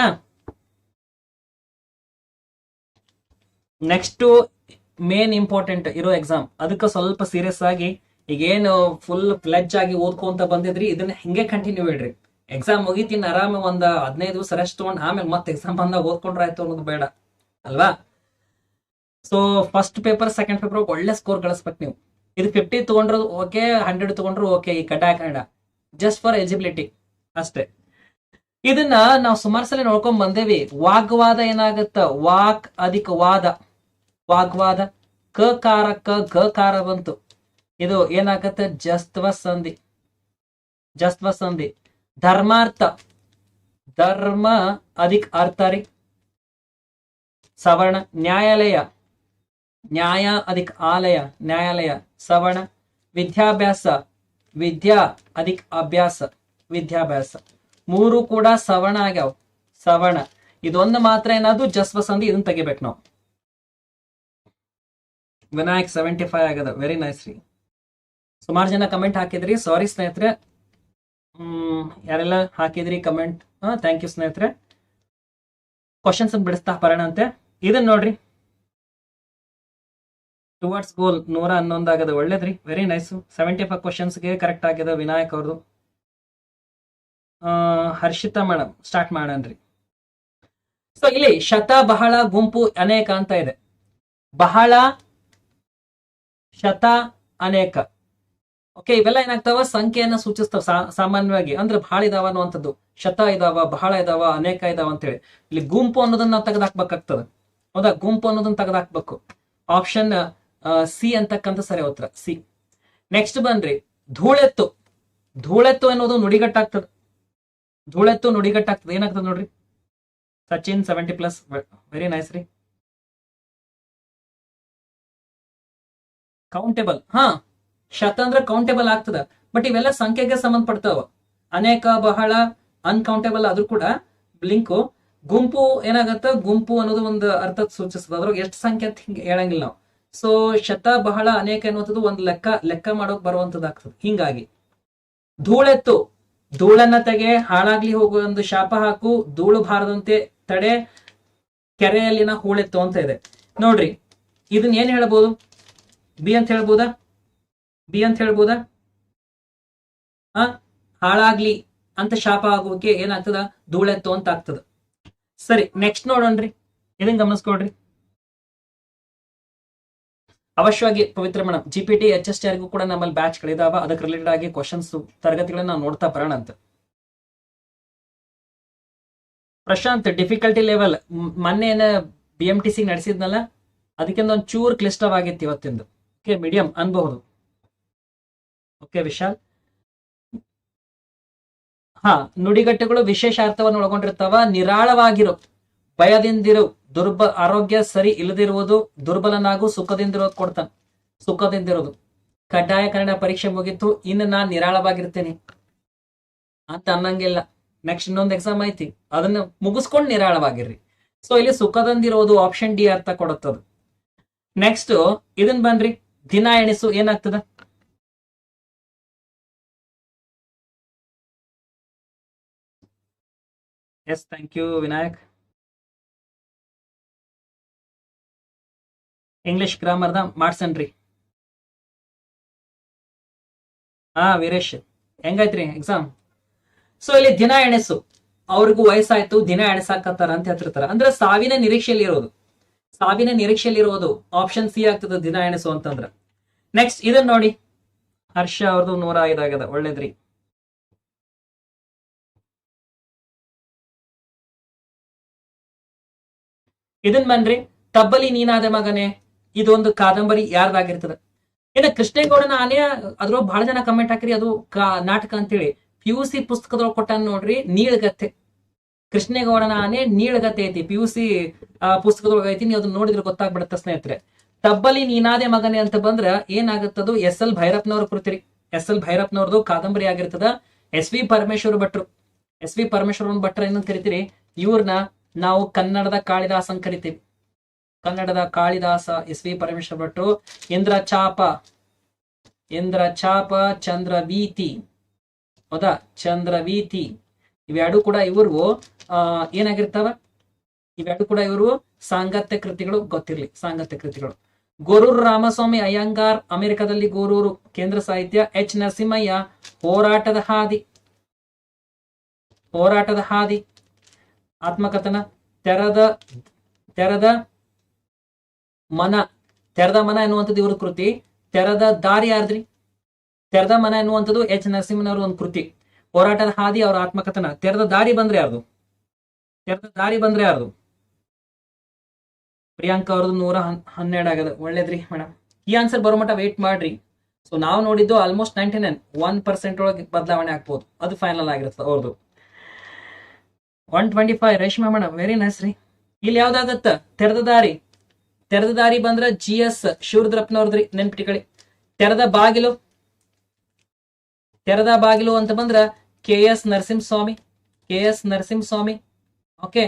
ನೆಕ್ಸ್ಟ್ ಮೇನ್ ಇಂಪಾರ್ಟೆಂಟ್ ಇರೋ ಎಕ್ಸಾಮ್ ಅದಕ್ಕೆ ಸ್ವಲ್ಪ ಸೀರಿಯಸ್ ಆಗಿ, ಈಗೇನು ಫುಲ್ ಫ್ಲೆಜ್ ಆಗಿ ಓದ್ಕೊಂತ ಬಂದಿದ್ರಿ, ಇದನ್ನ ಹಿಂಗೆ ಕಂಟಿನ್ಯೂ ಇಡ್ರಿ. ಎಕ್ಸಾಮ್ ಮುಗಿತೀನಿ, ಆರಾಮ ಒಂದ್ ಹದಿನೈದು ದಿವಸ ರೆಸ್ಟ್ ತಗೊಂಡ್ ಆಮೇಲೆ ಮತ್ತೆ ಎಕ್ಸಾಮ್ ಬಂದಾಗ ಓದ್ಕೊಂಡ್ರೆ ಆಯ್ತು ಅನ್ನೋದು ಬೇಡ, ಅಲ್ವಾ? So first paper second paper ಒಳ್ಳೆ ಸ್ಕೋರ್ ಗಳಿಸ್ಬೇಕು ನೀವು. ಇದು ಫಿಫ್ಟಿ ತಗೊಂಡ್ರು ಓಕೆ ಹಂಡ್ರೆಡ್ ತಗೊಂಡ್ರು ಓಕೆ ಈ ಕಡ್ಡಾಯ ಕನ್ನಡ. ಜಸ್ಟ್ ಫಾರ್ ಎಲಿಜಿಬಿಲಿಟಿ ಅಷ್ಟೇ. ಇದನ್ನ ನಾವು ಸುಮಾರು ಸಲ ನೋಡ್ಕೊಂಡ್ ಬಂದೇವಿ. ವಾಗ್ವಾದ ಏನಾಗತ್ತ? ವಾಕ್ ಅಧಿಕ ವಾದ. ವಾಗ್ವಾದ. ಕ, ಕಾರ, ಕ, ಗ, ಕಾರ ಬಂತು. ಇದು ಏನಾಗತ್ತೆ? ಜಸ್ತ್ವ ಸಂಧಿ. ಜಸ್ತ್ವ ಸಂಧಿ. ಧರ್ಮಾರ್ಥ. ಧರ್ಮ ಅಧಿಕ ಅರ್ಥ ರೀ. ಸವರ್ಣ ನ್ಯಾಯಾಲಯ. ನ್ಯಾಯ ಅಧಿಕ ಆಲಯ. ನ್ಯಾಯಾಲಯ. ಸವರ್ಣ ವಿದ್ಯಾಭ್ಯಾಸ. ವಿದ್ಯಾ ಅಧಿಕ ಅಭ್ಯಾಸ. ವಿದ್ಯಾಭ್ಯಾಸ. ಮೂರು ಕೂಡ ಸವರ್ಣ ಆಗ್ಯಾವ. ಸವರ್ಣ. ಇದೊಂದು ಮಾತ್ರ ಏನಾದ್ರು ಜಸ್ವ ಸಂಧಿ ಇದನ್ನ ತೆಗಿಬೇಕು ನಾವು. ವಿನಾಯಕ್ ಸೆವೆಂಟಿ ಫೈವ್ ಆಗದ. ವೆರಿ ನೈಸ್ ರೀ. ಸುಮಾರು ಜನ ಕಮೆಂಟ್ ಹಾಕಿದ್ರಿ. ಸಾರಿ ಸ್ನೇಹಿತರೆ. ಯಾರೆಲ್ಲ ಹಾಕಿದ್ರಿ ಕಮೆಂಟ್ ಥ್ಯಾಂಕ್ ಯು ಸ್ನೇಹಿತರೆ. ಕ್ವಶನ್ಸ್ ಬಿಡಿಸ್ತಾ ಬರೋಣ ಅಂತೆ. ಇದನ್ನ ನೋಡ್ರಿ. ಟುವರ್ಡ್ಸ್ ಗೋಲ್ ನೂರ ಹನ್ನೊಂದು ಆಗದ ಒಳ್ಳೇದ್ರಿ. ವೆರಿ ನೈಸ್ ಸೆವೆಂಟಿ ಫೈವ್ ಕ್ವಶನ್ಸ್ಗೆ ಕರೆಕ್ಟ್ ಆಗಿದೆ ವಿನಾಯಕ್ ಅವ್ರದ್ದು ಹರ್ಷಿತಾ ಮೇಡಮ್ ಸ್ಟಾರ್ಟ್ ಮಾಡಣ್ರಿ ಸೊ ಇಲ್ಲಿ ಶತ, ಬಹಳ, ಗುಂಪು ಅನೇಕ ಅಂತ ಇದೆ. ಬಹಳ, ಶತ, ಅನೇಕ. ಓಕೆ ಇವೆಲ್ಲ ಏನಾಗ್ತಾವ? ಸಂಖ್ಯೆಯನ್ನ ಸೂಚಿಸ್ತಾವ. ಸಾಮಾನ್ಯವಾಗಿ ಅಂದ್ರೆ ಬಹಳ ಇದಾವ ಅನ್ನುವಂಥದ್ದು. ಶತ ಇದಾವ, ಬಹಳ ಇದಾವ, ಅನೇಕ ಇದಾವ ಅಂತ ಹೇಳಿ ಇಲ್ಲಿ ಗುಂಪು ಅನ್ನೋದನ್ನ ನಾವು ತೆಗೆದಾಕ್ಬೇಕಾಗ್ತದೆ. ಹೌದಾ? ಗುಂಪು ಅನ್ನೋದನ್ನ ತೆಗೆದಾಕ್ಬೇಕು. ಆಪ್ಷನ್ ಸಿ ಅಂತಕ್ಕಂಥ ಸರಿ ಉತ್ತರ. ಸಿ ನೆಕ್ಸ್ಟ್ ಬನ್ರಿ. ಧೂಳೆತ್ತು. ಧೂಳೆತ್ತು ಅನ್ನೋದು ನುಡಿಗಟ್ಟಾಗ್ತದೆ. ಧೂಳೆತ್ತು ನುಡಿಗಟ್ಟಾಗ್ತದೆ. ಏನಾಗ್ತದೆ ನೋಡ್ರಿ? Sachin seventy plus very nice ರೀ. ಕೌಂಟೇಬಲ್ ಹಾ. ಶತ ಅಂದ್ರೆ ಕೌಂಟೇಬಲ್ ಆಗ್ತದ. ಬಟ್ ಇವೆಲ್ಲ ಸಂಖ್ಯೆಗೆ ಸಂಬಂಧಪಡ್ತಾವ. ಅನೇಕ, ಬಹಳ ಅನ್ಕೌಂಟೇಬಲ್ ಆದ್ರೂ ಕೂಡ ಲಿಂಕು ಗುಂಪು ಏನಾಗತ್ತ? ಗುಂಪು ಅನ್ನೋದು ಒಂದು ಅರ್ಥ ಸೂಚಿಸ್ತದ. ಅದ್ರಾಗ ಎಷ್ಟು ಸಂಖ್ಯೆ ಅಂತ ಹಿಂಗೆ ಹೇಳಂಗಿಲ್ಲ ನಾವು. ಸೊ ಶತ ಬಹಳ, ಅನೇಕ ಎನ್ನುವಂಥದ್ದು ಒಂದು ಲೆಕ್ಕ ಲೆಕ್ಕ ಮಾಡೋಕ್ ಬರುವಂತದ್ದಾಗ್ತದೆ ಹಿಂಗಾಗಿ ಧೂಳೆತ್ತು. ಧೂಳನ್ನ ತೆಗೆ, ಹಾಳಾಗ್ಲಿ ಹೋಗುವ ಒಂದು ಶಾಪ ಹಾಕು, ಧೂಳು ಬಾರದಂತೆ ತಡೆ, ಕೆರೆಯಲ್ಲಿನ ಹೂಳೆತ್ತು ಅಂತ ಇದೆ. ನೋಡ್ರಿ ಇದನ್ನ ಏನ್ ಹೇಳ್ಬೋದು? ಬಿ ಅಂತ ಹೇಳ್ಬೋದಾ? ಬಿ ಅಂತ ಹೇಳ್ಬೋದ? ಆ ಹಾಳಾಗ್ಲಿ ಅಂತ ಶಾಪ ಆಗೋಕೆ ಏನಾಗ್ತದ? ಧೂಳೆತ್ತು ಅಂತ ಆಗ್ತದ. ಸರಿ ನೆಕ್ಸ್ಟ್ ನೋಡೋಣ್ರಿ ಇದನ್ ಗಮನಿಸ್ಕೊಡ್ರಿ ಅವಶ್ಯವಾಗಿ Pavitra madam G P T H S T ಕೂಡ ನಮ್ಮಲ್ಲಿ ಬ್ಯಾಚ್ ಗಳಿದಾವ. ಅದಕ್ಕೆ ರಿಲೇಟೆಡ್ ಆಗಿ ಕ್ವಶನ್ಸ್ ತರಗತಿಗಳನ್ನ ನಾವು ನೋಡ್ತಾ ಬರೋಣ ಅಂತ. ಪ್ರಶಾಂತ್ ಡಿಫಿಕಲ್ಟಿ ಲೆವೆಲ್ ಮೊನ್ನೆ ಏನ ಬಿ ಎಂ ಟಿ ಸಿ ನಡೆಸಿದ್ನಲ್ಲ? ಅದಕ್ಕಿಂತ ಒಂದು ಚೂರ್ ಕ್ಲಿಷ್ಟವಾಗಿತ್ತು ಇವತ್ತಿಂದು. ಓಕೆ ಮೀಡಿಯಂ ಅನ್ಬಹುದು. ಓಕೆ, ವಿಶಾಲ್. ಹಾ, ನುಡಿಗಟ್ಟುಗಳು ವಿಶೇಷ ಅರ್ಥವನ್ನು ಒಳಗೊಂಡಿರ್ತಾವ. ನಿರಾಳವಾಗಿರು, ಭಯದಿಂದಿರು, ದುರ್ಬ, ಆರೋಗ್ಯ ಸರಿ ಇಲ್ಲದಿರುವುದು, ದುರ್ಬಲನಾಗು ಸುಖದಿಂದಿರೋದು ಕೊಡ್ತಾನೆ ಸುಖದಿಂದಿರೋದು ಕಡ್ಡಾಯ ಕನ್ನಡ ಪರೀಕ್ಷೆ ಮುಗಿತು, ಇನ್ನು ನಾನ್ ನಿರಾಳವಾಗಿರ್ತೇನೆ. ಅಂತ ಅನ್ನಂಗಿಲ್ಲ. ನೆಕ್ಸ್ಟ್ ಇನ್ನೊಂದು ಎಕ್ಸಾಮ್ ಐತಿ. ಅದನ್ನ ಮುಗಿಸ್ಕೊಂಡು ನಿರಾಳವಾಗಿರ್ರಿ. ಸೊ ಇಲ್ಲಿ ಸುಖದಂದಿರೋದು ಆಪ್ಷನ್ ಡಿ ಅರ್ಥ ಕೊಡುತ್ತದು. ನೆಕ್ಸ್ಟ್ ಇದನ್ ಬನ್ರಿ. ದಿನ ಎಣಿಸು ಏನಾಗ್ತದ? Yes thank you Vinayak English ಗ್ರಾಮರ್ದ ಮಾಡ್ಸನ್ರಿ ಹಾ, ವೀರೇಶ್. ಹೆಂಗೈತ್ರಿ ಎಕ್ಸಾಮ್ ಸೊ ಇಲ್ಲಿ ದಿನ ಎಣಿಸು. ಅವ್ರಿಗೂ ವಯಸ್ಸಾಯ್ತು, ದಿನ ಎಣಸಾಕತ್ತಾರ ಅಂತ ಹೇಳ್ತಿರ್ತಾರ. ಅಂದ್ರೆ ಸಾವಿನ ನಿರೀಕ್ಷೆಯಲ್ಲಿ ಇರೋದು. ಸಾವಿನ ನಿರೀಕ್ಷೆಯಲ್ಲಿ ಇರೋದು. ಆಪ್ಷನ್ ಸಿ ಆಗ್ತದ ದಿನ ಎಣಿಸು ಅಂತಂದ್ರ. ನೆಕ್ಸ್ಟ್ ಇದನ್ನ ನೋಡಿ. ಹರ್ಷ ಅವ್ರದ್ದು ನೂರ ಐದಾಗದ ಒಳ್ಳೇದ್ರಿ. ಇದನ್ ಬನ್ರಿ ತಬ್ಬಲಿ ನೀನಾದ ಮಗನೆ, ಇದೊಂದು ಕಾದಂಬರಿ ಯಾರ್ದಾಗಿರ್ತದ? ಏನ ಕೃಷ್ಣೇಗೌಡನ ಆನೆ ಅದ್ರ ಬಹಳ ಜನ ಕಮೆಂಟ್ ಹಾಕ್ರಿ, ಅದು ನಾಟಕ ಅಂತೇಳಿ. ಪಿ ಯು ಸಿ ಪುಸ್ತಕದೊಳಗೆ ಕೊಟ್ಟ ನೋಡ್ರಿ, ನೀಳ್ಗತ್ತೆ. ಕೃಷ್ಣೇಗೌಡನ ಆನೆ ನೀಳ್ಗತ್ತೆ ಐತಿ ಪಿ ಯು ಸಿ ಪುಸ್ತಕದೊಳಗೆ ಐತಿ, ನೀವು ಅದನ್ನ ನೋಡಿದ್ರೆ ಗೊತ್ತಾಗ್ಬಿಡುತ್ತೆ ಸ್ನೇಹಿತರೆ. ತಬ್ಬಲಿ ನೀನಾದೆ ಮಗನೆ ಅಂತ ಬಂದ್ರ ಏನಾಗುತ್ತದು? ಎಸ್ ಎಲ್ ಭೈರಪ್ಪನವ್ರ ಕೃತಿರಿ. ಎಸ್ ಎಲ್ ಭೈರಪ್ಪನವ್ರದ್ದು ಕಾದಂಬರಿ ಆಗಿರ್ತದ. ಎಸ್ ವಿ ಪರಮೇಶ್ವರ ಭಟ್ರು. ಎಸ್ ವಿ ಪರಮೇಶ್ವರನ್ ಭಟ್ರ ಏನಂತ ಕರಿತೀರಿ? ಇವ್ರನ್ನ ನಾವು ಕನ್ನಡದ ಕಾಳಿದಾಸ ಅಂತ ಕರಿತೀವಿ. ಕನ್ನಡದ ಕಾಳಿದಾಸ ಎಸ್ ವಿ ಪರಮೇಶ್ವರ ಭಟ್ರು ಇಂದ್ರ ಚಾಪ ಇಂದ್ರ ಚಾಪ, ಚಂದ್ರ ವೀತಿ, ಹೌದಾ? ಚಂದ್ರ ವೀತಿ. ಇವೆರಡು ಕೂಡ ಇವರು ಏನಾಗಿರ್ತಾವ? ಇವೆರಡು ಕೂಡ ಇವರು ಸಾಂಗತ್ಯ ಕೃತಿಗಳು ಗೊತ್ತಿರ್ಲಿ, ಸಾಂಗತ್ಯ ಕೃತಿಗಳು. ಗೊರೂರು ರಾಮಸ್ವಾಮಿ ಅಯ್ಯಂಗಾರ್, ಅಮೆರಿಕದಲ್ಲಿ ಗೊರೂರು ಕೇಂದ್ರ ಸಾಹಿತ್ಯ ಎಚ್ ನರಸಿಂಹಯ್ಯ, ಹೋರಾಟದ ಹಾದಿ. ಹೋರಾಟದ ಹಾದಿ. ಆತ್ಮಕಥನ, ತೆರದ ತೆರದ ಮನ, ತೆರೆದ ಮನ ಎನ್ನುವಂಥದ್ದು ಇವ್ರ ಕೃತಿ, ತೆರೆದ ದಾರಿ ಯಾರ್ದ್ರಿ? ತೆರೆದ ಮನ ಎನ್ನುವಂಥದ್ದು ಎಚ್. ನರಸಿಂಹನವರ ಒಂದು ಕೃತಿ. ಹೋರಾಟದ ಹಾದಿ ಅವರ ಆತ್ಮಕಥನ. ತೆರೆದ ದಾರಿ ಬಂದ್ರೆ ಯಾರ್ದು? ತೆರೆದ ದಾರಿ ಬಂದ್ರೆ ಯಾರ್ದು? ಪ್ರಿಯಾಂಕಾ ಅವ್ರದ್ದು ನೂರ ಹನ್- ಹನ್ನೆರಡು ಆಗದ ಒಳ್ಳೇದ್ರಿ ಮೇಡಮ್. ಈ ಆನ್ಸರ್ ಬರೋ ಮಟ್ಟ ವೇಟ್ ಮಾಡ್ರಿ. ಸೊ ನಾವು ನೋಡಿದ್ದು almost ninety nine one percent ಒಳಗೆ ಬದಲಾವಣೆ ಆಗ್ಬೋದು. ಅದು ಫೈನಲ್ ಆಗಿರುತ್ತೆ ಅವ್ರದ್ದು one twenty five Reshma madam very nice ರೀ. ಇಲ್ಲಿ ಯಾವ್ದಾಗತ್ತ? ತೆರೆದ ದಾರಿ. ತೆರೆದ ದಾರಿ ಬಂದ್ರ ಜಿ ಎಸ್ ಶಿವರುದ್ರಪ್ಪನವ್ರದ್ರಿ ನೆನ್ಪಿಟ್ಕೊಳ್ಳಿ. ತೆರೆದ ಬಾಗಿಲು. ತೆರೆದ ಬಾಗಿಲು ಅಂತ ಬಂದ್ರ K S Narasimhaswamy. K S Narasimhaswamy. Okay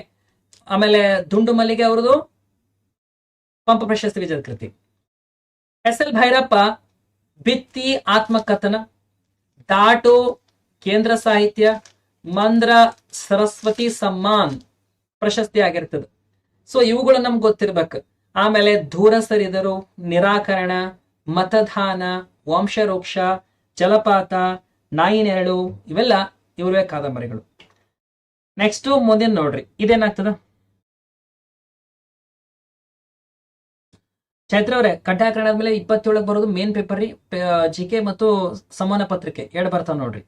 ಆಮೇಲೆ ದುಂಡು ಮಲ್ಲಿಗೆ ಅವ್ರದ್ದು ಪಂಪ ಪ್ರಶಸ್ತಿ ವಿಜಯ ಕೃತಿ. ಎಸ್ ಎಲ್ ಭೈರಪ್ಪ, ಬಿತ್ತಿ ಆತ್ಮಕಥನ, ದಾಟು ಕೇಂದ್ರ ಸಾಹಿತ್ಯ ಮಂದ್ರ ಸರಸ್ವತಿ ಸಮ್ಮಾನ್ ಪ್ರಶಸ್ತಿ ಆಗಿರ್ತದೆ ಸೊ ಇವುಗಳು ನಮ್ಗೆ ಗೊತ್ತಿರ್ಬೇಕು. ಆಮೇಲೆ ದೂರ ಸರಿದರು, ನಿರಾಕರಣ, ಮತದಾನ, ವಂಶರೋಕ್ಷ, ಜಲಪಾತ ನಾಯಿ ನೆರಳು ಇವೆಲ್ಲ ಇವರೇ ಕಾದಂಬರಿಗಳು. ನೆಕ್ಸ್ಟ್ ಮುಂದಿನ ನೋಡ್ರಿ, ಇದೇನಾಗ್ತದ? ಚೈತ್ರ ಅವರೇ, ಕಂಠಾಕರಣ ಆದ್ಮೇಲೆ ಇಪ್ಪತ್ತೇಳಕ್ಕೆ ಬರೋದು ಮೇನ್ ಪೇಪರ್ ರೀ ಜಿ ಕೆ ಮತ್ತು ಸಮಾನ ಪತ್ರಿಕೆ, ಎರಡು ಬರ್ತಾವ ನೋಡ್ರಿ.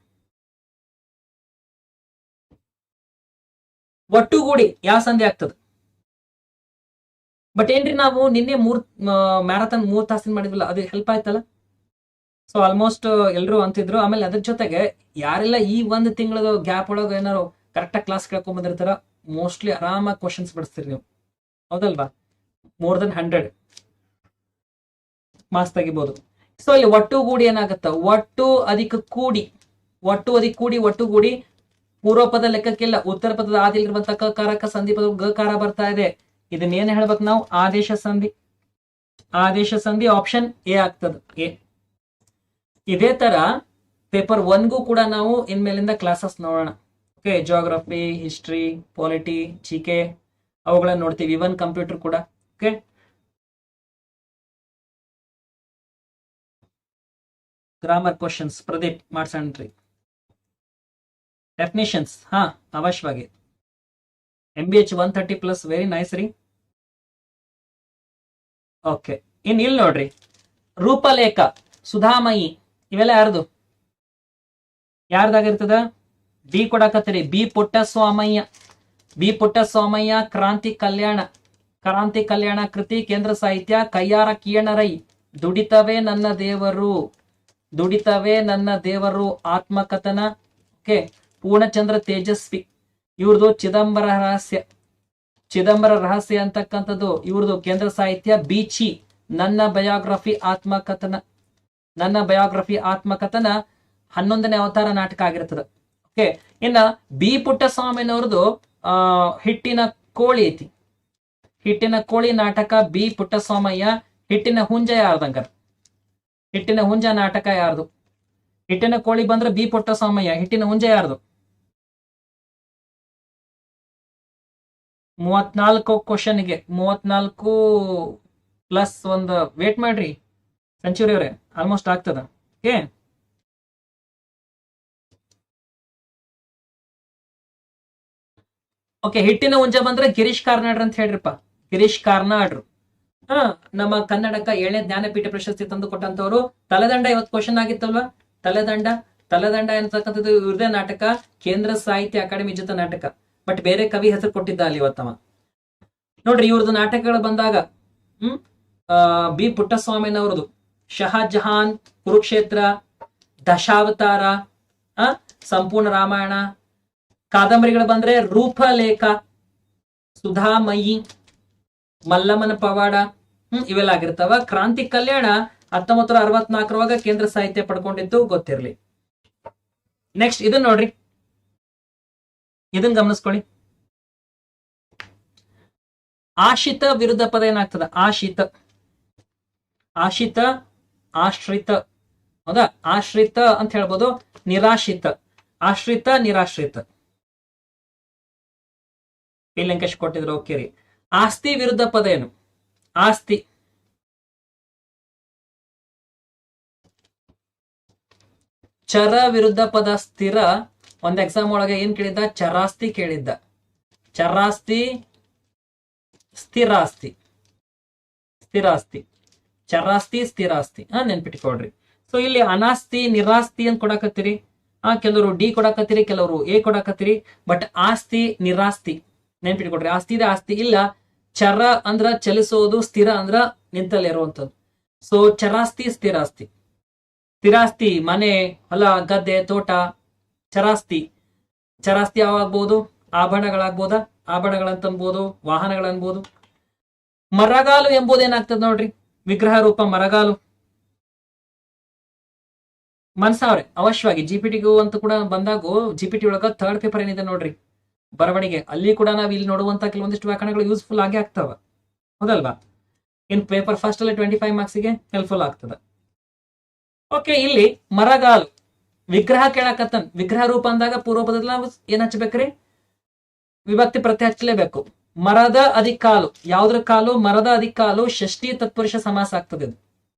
ಒಟ್ಟುಗೂಡಿ ಯಾವ ಸಂಧಿ ಆಗ್ತದ? ಬಟ್ ಏನ್ರಿ ನಾವು ನಿನ್ನೆ ಮೂರ್ ಮ್ಯಾರಥಾನ್ ಮೂರ್ ತಾಸಿನ ಮಾಡಿದ್ವಲ್ಲ, ಅದು ಹೆಲ್ಪ್ ಆಯ್ತಲ್ಲ? ಸೊ ಆಲ್ಮೋಸ್ಟ್ ಎಲ್ರು ಅಂತಿದ್ರು, ಆಮೇಲೆ ಅದ್ರ ಜೊತೆಗೆ ಯಾರೆಲ್ಲ ಈ ಒಂದು ತಿಂಗಳದ ಗ್ಯಾಪ್ ಒಳಗೆ ಏನಾರು ಕರೆಕ್ಟಾಗಿ ಕ್ಲಾಸ್ ಕೇಳ್ಕೊಂಡ್ ಬಂದಿರ್ತಾರ ಮೋಸ್ಟ್ಲಿ ಆರಾಮಾಗಿ ಕ್ವಶನ್ಸ್ ಬಿಡಿಸ್ತೀರಿ ನೀವು. ಹೌದಲ್ವಾ? ಮೋರ್ ದನ್ ಹಂಡ್ರೆಡ್ ಮಾರ್ಕ್ಸ್ ತೆಗಿಬಹುದು ಸೊ ಇಲ್ಲಿ ಒಟ್ಟು ಗೂಡಿ ಏನಾಗುತ್ತ? ಒಟ್ಟು ಅದಕ್ಕೆ ಕೂಡಿ, ಒಟ್ಟು ಅದಕ್ಕೆ ಕೂಡಿ, ಒಟ್ಟು ಗೂಡಿ ಪೂರ್ವ ಪದ ಲೆಕ್ಕಕ್ಕಿಲ್ಲ ಉತ್ತರ ಪದದ ಆದಿಲಿರುವಂತ ಕಕಾರಕ ಸಂಧಿ ಪದ ಗಕಾರ ಬರ್ತಾ ಇದೆ. ಇದನ್ನ ಏನ್ ಹೇಳ್ಬೇಕು ನಾವು? ಆದೇಶ ಸಂಧಿ. ಆದೇಶ ಸಂಧಿ ಆಪ್ಷನ್ ಎ ಆಗ್ತದ. ಎ ಇದೇ ತರ ಪೇಪರ್ ಒನ್ಗೂ ಕೂಡ ನಾವು ಇನ್ಮೇಲಿಂದ ಕ್ಲಾಸಸ್ ನೋಡೋಣ. Okay geography history polity G K ಅವುಗಳನ್ನ ನೋಡ್ತೀವಿ. ಇವನ್ ಕಂಪ್ಯೂಟರ್ ಕೂಡ. ಓಕೆ ಗ್ರಾಮರ್ ಕ್ವಶನ್ಸ್ ಪ್ರದೀಪ್, ಮಾಡ್ಸಣ್ರಿ. ಡೆಫಿನೇಷನ್ಸ್ ಹಾ, ಅವಶ್ಯವಾಗಿ. M B H one thirty plus very nice ರೀ ಓಕೆ ಇನ್ ಇಲ್ಲಿ ನೋಡ್ರಿ. ರೂಪಲೇಖ, ಸುಧಾಮಯಿ, ಇವೆಲ್ಲ ಯಾರ್ದು? ಯಾರ್ದಾಗಿರ್ತದ? ಬಿ ಕೊಡಕತ್ತೀರಿ, ಬಿ ಪುಟ್ಟಸ್ವಾಮಯ್ಯ. ಬಿ ಪುಟ್ಟಸ್ವಾಮಯ್ಯ, ಕ್ರಾಂತಿ ಕಲ್ಯಾಣ. ಕ್ರಾಂತಿ ಕಲ್ಯಾಣ ಕೃತಿ, ಕೇಂದ್ರ ಸಾಹಿತ್ಯ ಕೈಯಾರ ಕೀಣರೈ. ದುಡಿತವೇ ನನ್ನ ದೇವರು. ದುಡಿತವೇ ನನ್ನ ದೇವರು, ಆತ್ಮಕಥನ. ಓಕೆ ಪೂರ್ಣಚಂದ್ರ ತೇಜಸ್ವಿ. ಇವ್ರದ್ದು ಚಿದಂಬರ ರಹಸ್ಯ. ಚಿದಂಬರ ರಹಸ್ಯ ಅಂತಕ್ಕಂಥದ್ದು ಇವ್ರದ್ದು ಕೇಂದ್ರ ಸಾಹಿತ್ಯ ಬೀಚಿ. ನನ್ನ ಬಯೋಗ್ರಫಿ ಆತ್ಮಕಥನ. ನನ್ನ ಬಯೋಗ್ರಫಿ ಆತ್ಮಕಥನ ಹನ್ನೊಂದನೇ ಅವತಾರ ನಾಟಕ ಆಗಿರ್ತದೆ. ಓಕೆ, ಇನ್ನ ಬಿ ಪುಟ್ಟಸ್ವಾಮಿನವ್ರದ್ದು ಆ, ಹಿಟ್ಟಿನ ಕೋಳಿ ಐತಿ. ಹಿಟ್ಟಿನ ಕೋಳಿ ನಾಟಕ ಬಿ ಪುಟ್ಟಸ್ವಾಮಯ್ಯ, ಹಿಟ್ಟಿನ ಹುಂಜ ಯಾರ್ದಂಗ ಹಿಟ್ಟಿನ ಹುಂಜ ನಾಟಕ ಯಾರ್ದು? ಹಿಟ್ಟಿನ ಕೋಳಿ ಬಂದ್ರೆ ಬಿ ಪುಟ್ಟಸ್ವಾಮಯ್ಯ, ಹಿಟ್ಟಿನ ಹುಂಜ ಯಾರ್ದು? ಮೂವತ್ನಾಲ್ಕು ಕ್ವಶನ್ಗೆ ಮೂವತ್ನಾಲ್ಕು ಪ್ಲಸ್ ಒಂದು ವೇಟ್ ಮಾಡ್ರಿ. ಸೆಂಚುರಿ ಅವರೇ ಆಲ್ಮೋಸ್ಟ್ ಆಗ್ತದ. ಓಕೆ ಓಕೆ ಹಿಟ್ಟಿನ ಉಂಜ ಬಂದ್ರೆ ಗಿರೀಶ್ ಕಾರ್ನಾಡ್ರ ಅಂತ ಹೇಳ್ರಿಪ್ಪ. ಗಿರೀಶ್ ಕಾರ್ನಾಡ್ರು. ಹಾ, ನಮ್ಮ ಕನ್ನಡಕ ಏಳನೇ ಜ್ಞಾನಪೀಠ ಪ್ರಶಸ್ತಿ ತಂದು ಕೊಟ್ಟಂತವ್ರು. ತಲೆದಂಡ ಇವತ್ತು ಕ್ವಶನ್ ಆಗಿತ್ತಲ್ವಾ? ತಲೆದಂಡ. ತಲೆದಂಡ ಎನ್ನತಕ್ಕಂಥದ್ದು ಇವ್ರದೇ ನಾಟಕ. ಕೇಂದ್ರ ಸಾಹಿತ್ಯ ಅಕಾಡೆಮಿ ಜೊತೆ ನಾಟಕ. ಬಟ್ ಬೇರೆ ಕವಿ ಹೆಸರು ಕೊಟ್ಟಿದ್ದ ಅಲ್ಲಿ ಇವತ್ತವ ನೋಡ್ರಿ ಇವ್ರದ್ದು ನಾಟಕಗಳು ಬಂದಾಗ, ಹ್ಮ್ ಬಿ ಪುಟ್ಟಸ್ವಾಮಿನವ್ರದ್ದು, ಶಹಜಹಾನ್, ಕುರುಕ್ಷೇತ್ರ, ದಶಾವತಾರ ಸಂಪೂರ್ಣ ರಾಮಾಯಣ, ಕಾದಂಬರಿಗಳು ಬಂದ್ರೆ ರೂಪಲೇಖ, ಸುಧಾಮಯಿ, ಮಲ್ಲಮ್ಮನ ಪವಾಡ, ಹ್ಮ್, ಇವೆಲ್ಲ ಆಗಿರ್ತಾವ. ಕ್ರಾಂತಿ ಕಲ್ಯಾಣ ಹತ್ತೊಂಬತ್ತು ಅರವತ್ನಾಲ್ಕರೊಳಗ ಕೇಂದ್ರ ಸಾಹಿತ್ಯ ಪಡ್ಕೊಂಡಿದ್ದು ಗೊತ್ತಿರ್ಲಿ. ನೆಕ್ಸ್ಟ್ ಇದನ್ನ ನೋಡ್ರಿ. ಇದನ್ನ ಗಮನಿಸ್ಕೊಳ್ಳಿ. ಆಶಿತ ವಿರುದ್ಧ ಪದ ಏನಾಗ್ತದ? ಆಶಿತ. ಆಶಿತ, ಆಶ್ರಿತ. ಹೌದಾ? ಆಶ್ರಿತ ಅಂತ ಹೇಳ್ಬೋದು ನಿರಾಶ್ರಿತ. ಆಶ್ರಿತ, ನಿರಾಶ್ರಿತ. ಪಿ ಲಂಕೇಶ್ ಕೊಟ್ಟಿದ್ರು, ಓಕೆ ರೀ. ಆಸ್ತಿ ವಿರುದ್ಧ ಪದ ಏನು? ಆಸ್ತಿ. ಚರ ವಿರುದ್ಧ ಪದ ಸ್ಥಿರ ಒಂದ್ ಎಕ್ಸಾಮ್ ಒಳಗೆ ಏನ್ ಕೇಳಿದ್ದ? ಚರಾಸ್ತಿ ಕೇಳಿದ್ದ. ಚರಾಸ್ತಿ, ಸ್ಥಿರಾಸ್ತಿ. ಸ್ಥಿರಾಸ್ತಿ. ಚರಾಸ್ತಿ, ಸ್ಥಿರಾಸ್ತಿ. ಹಾ ನೆನ್ಪಿಟ್ಕೊಡ್ರಿ ಸೊ ಇಲ್ಲಿ ಅನಾಸ್ತಿ, ನಿರಾಸ್ತಿ ಅಂತ ಕೊಡಕತ್ತೀರಿ? ಆ, ಕೆಲವರು ಡಿ ಕೊಡಕತ್ತೀರಿ, ಕೆಲವರು ಎ ಕೊಡಕತ್ತೀರಿ, ಬಟ್ ಆಸ್ತಿ, ನಿರಾಸ್ತಿ. ನೆನ್ಪಿಟ್ಕೊಡ್ರಿ ಆಸ್ತಿ ಇದೆ, ಆಸ್ತಿ ಇಲ್ಲ. ಚರ ಅಂದ್ರ ಚಲಿಸೋದು, ಸ್ಥಿರ ಅಂದ್ರ ನಿಂತಲ್ಲಿ ಇರುವಂತದ್ದು ಸೊ ಚರಾಸ್ತಿ, ಸ್ಥಿರಾಸ್ತಿ. ಸ್ಥಿರಾಸ್ತಿ, ಮನೆ, ಹೊಲ, ಗದ್ದೆ, ತೋಟ ಚರಾಸ್ತಿ. ಚರಾಸ್ತಿ ಯಾವಾಗ್ಬೋದು? ಆಭರಣಗಳಾಗ್ಬೋದಾ? ಆಭರಣಗಳಂತನ್ಬೋದು ವಾಹನಗಳನ್ಬೋದು ಮರಗಾಲು ಎಂಬುದೇನಾಗ್ತದೆ ನೋಡ್ರಿ? ವಿಗ್ರಹ ರೂಪ ಮರಗಾಲು. ಮನ್ಸಾವ್ರೆ, ಅವಶ್ಯವಾಗಿ ಜಿ ಪಿ ಟಿಗೂ ಅಂತ ಕೂಡ ಬಂದಾಗೂ ಜಿ ಪಿ ಟಿ ಒಳಗ ಥರ್ಡ್ ಪೇಪರ್ ಏನಿದೆ ನೋಡ್ರಿ? ಬರವಣಿಗೆ. ಅಲ್ಲಿ ಕೂಡ ನಾವು ಇಲ್ಲಿ ನೋಡುವಂತ ಕೆಲವೊಂದಿಷ್ಟು ವ್ಯಾಕರಣಗಳು ಯೂಸ್ಫುಲ್ ಆಗಿ ಆಗ್ತಾವ. ಹೌದಲ್ವಾ? ಇನ್ ಪೇಪರ್ ಫಸ್ಟ್ ಅಲ್ಲಿ ಟ್ವೆಂಟಿ ಫೈವ್ ಮಾರ್ಕ್ಸ್ಗೆ ಹೆಲ್ಪ್ಫುಲ್ ಆಗ್ತದೆ. ಓಕೆ ಇಲ್ಲಿ ಮರಗಾಲು. ವಿಗ್ರಹ ಕೇಳಾಕತ್ತನ್. ವಿಗ್ರಹ ರೂಪ ಅಂದಾಗ ಪೂರ್ವ ಪದದಲ್ಲಿ ನಾವು ಏನ್ ಹಚ್ಬೇಕ್ರಿ? ವಿಭಕ್ತಿ ಪ್ರತಿ ಹಚ್ಚಲೇಬೇಕು ಮರದ ಅಧಿಕಾಲು. ಯಾವ್ದ್ರ ಕಾಲು? ಮರದ ಅಧಿಕಾಲು ಷಷ್ಠಿ ತತ್ಪುರುಷ ಸಮಾಸ ಆಗ್ತದೆ